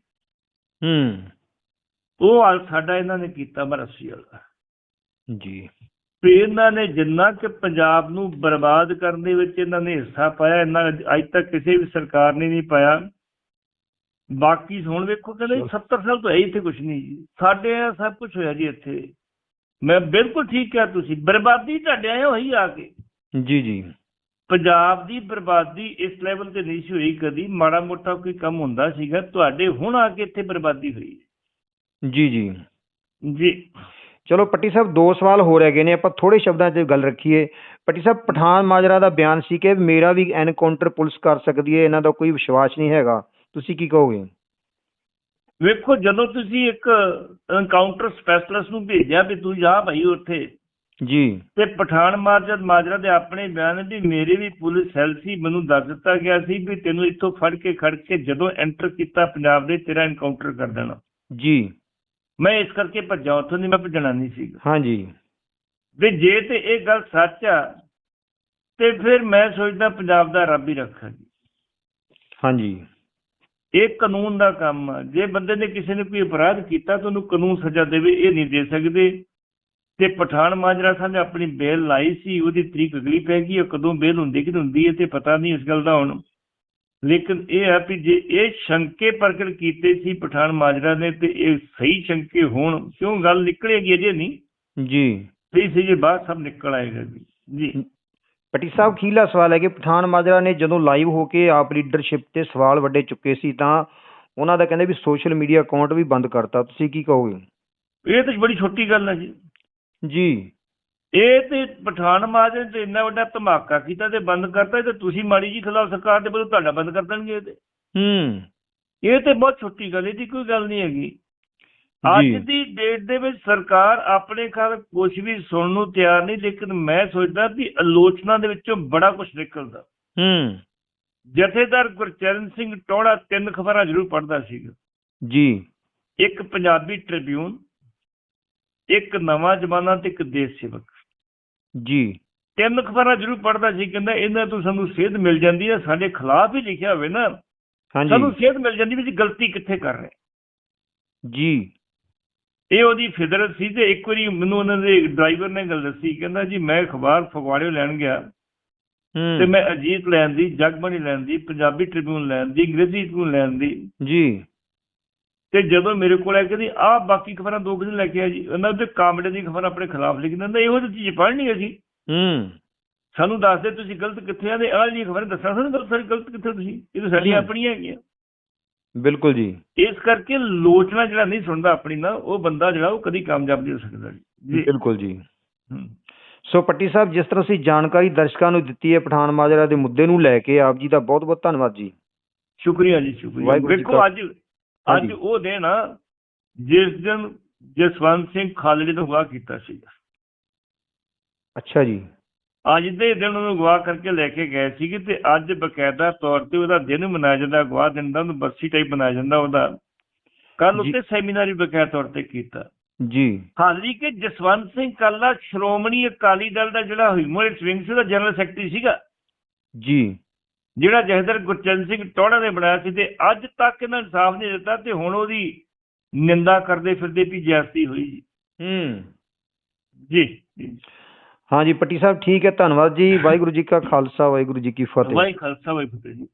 ਹੂੰ।
ਉਹ ਹਾਲ ਸਾਡਾ ਇਹਨਾਂ ਨੇ ਕੀਤਾ ਮਰਾਸੀ ਵਾਲਾ।
ਜੀ।
ਵੀ ਇਹਨਾਂ ਨੇ ਜਿੰਨਾ ਕਿ ਪੰਜਾਬ ਨੂੰ ਬਰਬਾਦ ਕਰਨ ਦੇ ਵਿੱਚ ਇਹਨਾਂ ਨੇ ਹਿੱਸਾ ਪਾਇਆ ਇਹਨਾਂ ਅੱਜ ਤੱਕ ਕਿਸੇ ਵੀ ਸਰਕਾਰ ਨੇ ਨਹੀਂ ਪਾਇਆ। ਬਾਕੀ ਹੁਣ ਵੇਖੋ ਕਹਿੰਦੇ 70 ਸਾਲ ਤੋਂ ਹੈ ਇੱਥੇ ਕੁਝ ਨਹੀਂ ਜੀ। ਸਾਡੇ ਆ ਸਭ ਕੁਝ ਹੋਇਆ ਜੀ ਇੱਥੇ। ਮੈਂ ਬਿਲਕੁਲ ਠੀਕ ਕਿਹਾ ਤੁਸੀਂ ਬਰਬਾਦੀ ਤੁਹਾਡੇ ਆਏ ਹੋਈ ਆ ਕੇ।
ਜੀ ਜੀ।
ਪੰਜਾਬ ਦੀ ਬਰਬਾਦੀ ਇਸ ਲੈਵਲ ਤੇ ਨਹੀਂ ਸੀ ਹੋਈ ਕਦੀ। ਮਾੜਾ ਮੋਟਾ ਕੋਈ ਕੰਮ ਹੁੰਦਾ ਸੀਗਾ। ਤੁਹਾਡੇ ਹੁਣ ਆ ਕੇ ਇੱਥੇ ਬਰਬਾਦੀ ਹੋਈ।
ਜੀ ਜੀ।
ਜੀ।
ਚਲੋ ਪੱਟੀ ਸਾਹਿਬ ਦੋ ਸਵਾਲ ਹੋ ਰਹਿ ਗਏ ਨੇ ਆਪਾਂ ਥੋੜੇ ਸ਼ਬਦਾਂ 'ਚ ਗੱਲ ਰੱਖੀਏ। ਪੱਟੀ ਸਾਹਿਬ ਪਠਾਨ ਮਾਜਰਾ ਦਾ ਬਿਆਨ ਸੀ ਕਿ ਮੇਰਾ ਵੀ ਐਨਕਾਊਂਟਰ ਪੁਲਿਸ ਕਰ ਸਕਦੀ ਹੈ ਇਹਨਾਂ ਦਾ ਕੋਈ ਵਿਸ਼ਵਾਸ ਨਹੀਂ ਹੈਗਾ। ਤੁਸੀਂ ਕੀ ਕਹੋਗੇ?
ਵੇਖੋ ਜਦੋਂ ਤੁਸੀਂ ਇੱਕ ਐਨਕਾਊਂਟਰ ਸਪੈਸ਼ਲਿਸਟ ਨੂੰ ਭੇਜਿਆ ਵੀ ਤੂੰ ਜਾ ਭਾਈ ਉੱਥੇ
ਜੀ।
ਤੇ ਪਠਾਨ ਮਾਜਰਾ ਮਾਜਰਾ ਦੇ ਆਪਣੇ ਬਿਆਨ ਵੀ ਮੇਰੇ ਵੀ ਪੁਲਿਸ ਸੈੱਲ ਸੀ ਮੈਨੂੰ ਦੱਸ ਦਿੱਤਾ ਗਿਆ ਸੀ ਵੀ ਤੈਨੂੰ ਇੱਥੋਂ ਫੜ ਕੇ ਖੜ ਕੇ ਜਦੋਂ ਐਂਟਰ ਕੀਤਾ ਪੰਜਾਬ ਦੇ ਤੇਰਾ ਐਨਕਾਊਂਟਰ ਕਰ ਦੇਣਾ।
ਜੀ।
ਮੈਂ ਇਸ ਕਰਕੇ ਭੱਜਾ ਉੱਥੋਂ ਦੀ ਮੈਂ ਭੱਜਣਾ ਨਹੀਂ ਸੀਗਾ।
ਹਾਂਜੀ।
ਵੀ ਜੇ ਤੇ ਇਹ ਗੱਲ ਸੱਚ ਆ ਤੇ ਫਿਰ ਮੈਂ ਸੋਚਦਾ ਪੰਜਾਬ ਦਾ ਰੱਬ ਹੀ ਰੱਖਾ ਜੀ।
ਹਾਂਜੀ।
ਇਹ ਕਾਨੂੰਨ ਦਾ ਕੰਮ ਆ। ਜੇ ਬੰਦੇ ਨੇ ਕਿਸੇ ਨੇ ਕੋਈ ਅਪਰਾਧ ਕੀਤਾ ਤਾਂ ਉਹਨੂੰ ਕਾਨੂੰਨ ਸਜ਼ਾ ਦੇਵੇ ਇਹ ਨਹੀਂ ਦੇ ਸਕਦੇ। ਤੇ ਪਠਾਨ ਮਾਜਰਾ ਸਾਹਿਬ ਨੇ ਆਪਣੀ ਬੇਲ ਲਾਈ ਸੀ ਉਹਦੀ ਤਰੀਕ ਅਗਲੀ ਪੈ ਗਈ ਉਹ ਕਦੋਂ ਬੇਲ ਹੁੰਦੀ ਕਿ ਹੁੰਦੀ ਹੈ ਤੇ ਪਤਾ ਨਹੀਂ ਇਸ ਗੱਲ ਦਾ ਹੁਣ ਲੇਕਿਨ ਇਹ ਹੈ ਵੀ ਜੇ ਇਹ ਸ਼ੰਕੇ ਪ੍ਰਗਟ ਕੀਤੇ ਸੀ ਪਠਾਨ ਮਾਜਰਾ ਨੇ ਤੇ ਇਹ ਸਹੀ ਸ਼ੰਕੇ ਹੋਣ ਕਿਉਂ ਗੱਲ ਨਿਕਲੇਗੀ ਅਜੇ ਨਹੀਂ?
ਜੀ।
ਸਹੀ ਸਹੀ ਜੇ ਬਾਅਦ ਸਭ ਨਿਕਲ ਆਏਗਾ ਜੀ। ਜੀ
ਪੱਟੀ ਸਾਹਿਬ ਖੀਲਾ ਸਵਾਲ ਹੈ ਕਿ ਪਠਾਨ ਮਾਜਰਾ ਨੇ ਜਦੋਂ ਲਾਈਵ ਹੋ ਕੇ ਆਪ ਲੀਡਰਸ਼ਿਪ ਤੇ ਸਵਾਲ ਵੱਡੇ ਚੁੱਕੇ ਸੀ ਤਾਂ ਉਹਨਾਂ ਦਾ ਕਹਿੰਦੇ ਵੀ ਸੋਸ਼ਲ ਮੀਡੀਆ ਅਕਾਊਂਟ ਵੀ ਬੰਦ ਕਰਤਾ। ਤੁਸੀਂ ਕੀ ਕਹੋਗੇ?
ਇਹ ਤਾਂ ਬੜੀ ਛੋਟੀ ਗੱਲ ਹੈ ਜੀ।
ਜੀ।
ਇਹ ਤੇ ਪਠਾਨ ਮਾਜਰੇ ਤੇ ਇੰਨਾ ਵੱਡਾ ਧਮਾਕਾ ਕੀਤਾ ਤੇ ਬੰਦ ਕਰਤਾ ਤੇ ਤੁਸੀਂ ਮਾੜੀ ਜੀ ਖਿਲਾਫ ਸਰਕਾਰ ਦੇ ਵੱਲੋਂ ਤੁਹਾਡਾ ਬੰਦ ਕਰ ਦੇਣਗੇ ਇਹ ਤੇ।
ਹੂੰ।
ਇਹ ਤੇ ਬਹੁਤ ਛੋਟੀ ਗੱਲ ਇਹਦੀ ਕੋਈ ਗੱਲ ਨਹੀਂ ਹੈਗੀ। ਅੱਜ ਦੀ ਡੇਟ ਦੇ ਵਿੱਚ ਸਰਕਾਰ ਆਪਣੇ ਖਿਆਲ ਕੁਝ ਵੀ ਸੁਣਨ ਨੂੰ ਤਿਆਰ ਨਹੀਂ ਲੇਕਿਨ ਮੈਂ ਸੋਚਦਾ ਵੀ ਆਲੋਚਨਾ ਦੇ ਵਿੱਚੋਂ ਬੜਾ ਕੁਝ ਨਿਕਲਦਾ।
ਹੂੰ।
ਜਥੇਦਾਰ ਗੁਰਚਰਨ ਸਿੰਘ ਟੋੜਾ ਤਿੰਨ ਖਬਰਾਂ ਜ਼ਰੂਰ ਪੜ੍ਹਦਾ ਸੀਗਾ।
ਜੀ।
ਇੱਕ ਪੰਜਾਬੀ ਟ੍ਰਿਬਿਊਨ ਇੱਕ ਨਵਾਂ ਜ਼ਮਾਨਾ ਤੇ ਇੱਕ ਦੇਸ਼ ਸੇਵਕ।
ਜੀ।
ਤਿੰਨ ਖਬਰਾਂ ਜ਼ਰੂਰ ਪੜ੍ਹਦਾ ਸੀ ਕਹਿੰਦਾ ਇਹਨਾਂ ਤੋਂ ਸਾਨੂੰ ਸੇਧ ਮਿਲ ਜਾਂਦੀ ਹੈ ਸਾਡੇ ਖਿਲਾਫ ਹੀ ਲਿਖਿਆ ਹੋਵੇ ਨਾ। ਸਾਨੂੰ ਸੇਧ ਮਿਲ ਜਾਂਦੀ ਵੀ ਗਲਤੀ ਕਿੱਥੇ ਕਰ ਰਹੇ
ਜੀ।
ਇਹ ਉਹਦੀ ਫਿਦਰਤ ਸੀ ਤੇ ਇੱਕ ਵਾਰੀ ਮੈਨੂੰ ਉਹਨਾਂ ਦੇ ਡਰਾਈਵਰ ਨੇ ਗੱਲ ਦੱਸੀ ਕਹਿੰਦਾ ਜੀ ਮੈਂ ਅਖਬਾਰ ਫਗਵਾੜੇ ਲੈਣ ਗਿਆ ਤੇ ਮੈਂ ਅਜੀਤ ਲੈਣ ਦੀ ਜਗਬਾਣੀ ਲੈਣ ਦੀ ਪੰਜਾਬੀ ਟ੍ਰਿਬਿਊਨ ਲੈਣ ਦੀ ਅੰਗਰੇਜ਼ੀ ਟ੍ਰਿਬਿਊਨ ਲੈਣ ਦੀ।
ਜੀ।
ਤੇ ਜਦੋਂ ਮੇਰੇ ਕੋਲ ਆ ਕਹਿੰਦੀ ਆਹ ਬਾਕੀ ਖਬਰਾਂ ਦੋ ਕਿਸ ਲੈ ਕੇ ਆ ਜੀ। ਉਹਨਾਂ ਦੇ ਕਾਮੜੇ ਦੀ ਖਬਰ ਆਪਣੇ ਖਿਲਾਫ ਲਿਖ ਦਿੰਦਾ ਇਹੋ ਜਿਹੀ ਚੀਜ਼ ਪੜ੍ਹਨੀ ਅਸੀਂ
ਹੂੰ।
ਸਾਨੂੰ ਦੱਸ ਦੇ ਤੁਸੀਂ ਗਲਤ ਕਿੱਥੇ ਆ? ਤੇ ਆਹ ਜੀ ਖਬਰ ਦੱਸਣਾ ਸਾਨੂੰ ਗਲਤ ਸਾਡੀ ਗਲਤ ਕਿੱਥੇ ਤੁਸੀਂ? ਇਹ ਤਾਂ ਸਾਡੀਆਂ
ਹੂੰ।
ਆਪਣੀਆਂ ਹੈਗੀਆਂ।
ਬਿਲਕੁਲ ਜੀ।
ਇਸ ਕਰਕੇ ਲੋਚਨਾ ਜਿਹੜਾ ਨਹੀਂ ਸੁਣਦਾ ਆਪਣੀ ਨਾ ਉਹ ਬੰਦਾ ਜਿਹੜਾ ਉਹ ਕਦੀ ਕਾਮਯਾਬ ਨਹੀਂ ਹੋ ਸਕਦਾ ਜੀ।
ਬਿਲਕੁਲ ਜੀ।
ਹੂੰ।
ਸੋ ਪੱਟੀ ਸਾਹਿਬ ਜਿਸ ਤਰ੍ਹਾਂ ਤੁਸੀਂ ਜਾਣਕਾਰੀ ਦਰਸ਼ਕਾਂ ਨੂੰ ਦਿੱਤੀ ਹੈ ਪਠਾਨ ਮਾਜਰਾ ਦੇ ਮੁੱਦੇ ਨੂੰ ਲੈ ਕੇ ਆਪ ਜੀ ਦਾ ਬਹੁਤ ਬਹੁਤ ਧੰਨਵਾਦ ਜੀ।
ਸ਼ੁਕਰੀਆ ਜੀ ਸ਼ੁਕਰੀਆ। ਵੇਖੋ ਅੱਜ। ਅੱਜ ਉਹ ਦਿਨ ਆ ਜਿਸ ਦਿਨ ਜਸਵੰਤ ਸਿੰਘ ਖਾਲੜੇ ਨੂੰ ਅਗਵਾ ਕੀਤਾ ਸੀ।
ਅੱਛਾ ਜੀ।
ਅੱਜ ਦੇ ਦਿਨ ਉਹਨੂੰ ਅਗਵਾ ਕਰਕੇ ਲੈ ਕੇ ਗਏ ਸੀਗੇ ਤੇ ਅੱਜ ਬਕਾਇਦਾ ਤੌਰ ਤੇ ਉਹਦਾ ਦਿਨ ਮਨਾਇਆ ਜਾਂਦਾ ਅਗਵਾ ਦਿਨ ਦਾ ਉਹਨੂੰ ਬਰਸੀ ਟਾਈਪ ਮਨਾਇਆ ਜਾਂਦਾ ਉਹਦਾ। ਕੱਲ। ਉੱਤੇ ਸੈਮੀਨਾਰ ਵੀ ਬਕਾਇਦਾ ਤੌਰ ਤੇ ਕੀਤਾ।
ਜੀ।
ਹਾਲੀ ਕਿ ਜਸਵੰਤ ਸਿੰਘ ਕੱਲਾ ਸ਼੍ਰੋਮਣੀ ਅਕਾਲੀ ਦਲ ਦਾ ਜਿਹੜਾ ਹਿਊਮਨ ਸਵਿੰਗ ਸੀ ਉਹਦਾ ਜਨਰਲ ਸੈਕਟਰੀ ਸੀਗਾ।
ਜੀ।
ਜਿਹੜਾ ਜਹਦਰ ਗੁਰਚਰਨ ਸਿੰਘ ਟੋੜਾ ਨੇ ਬਣਾਇਆ ਸੀ ਤੇ ਅੱਜ ਤੱਕ ਇਹਨਾਂ ਇਨਸਾਫ ਨਹੀਂ ਦਿੱਤਾ ਤੇ ਹੁਣ ਉਹਦੀ ਨਿੰਦਾ ਕਰਦੇ ਫਿਰਦੇ ਵੀ ਜਿਆਸਤੀ ਹੋਈ ਜੀ।
ਹੂੰ।
ਜੀ ਜੀ।
ਹਾਂਜੀ ਪੱਟੀ ਸਾਹਿਬ ਠੀਕ ਹੈ ਧੰਨਵਾਦ ਜੀ। ਵਾਹਿਗੁਰੂ ਜੀ ਕਾ ਖਾਲਸਾ ਵਾਹਿਗੁਰੂ ਜੀ ਕੀ ਫਤਿਹ।
ਵਾਹਿ ਖਾਲਸਾ ਵਾਹਿ ਫਤਿਹ ਜੀ।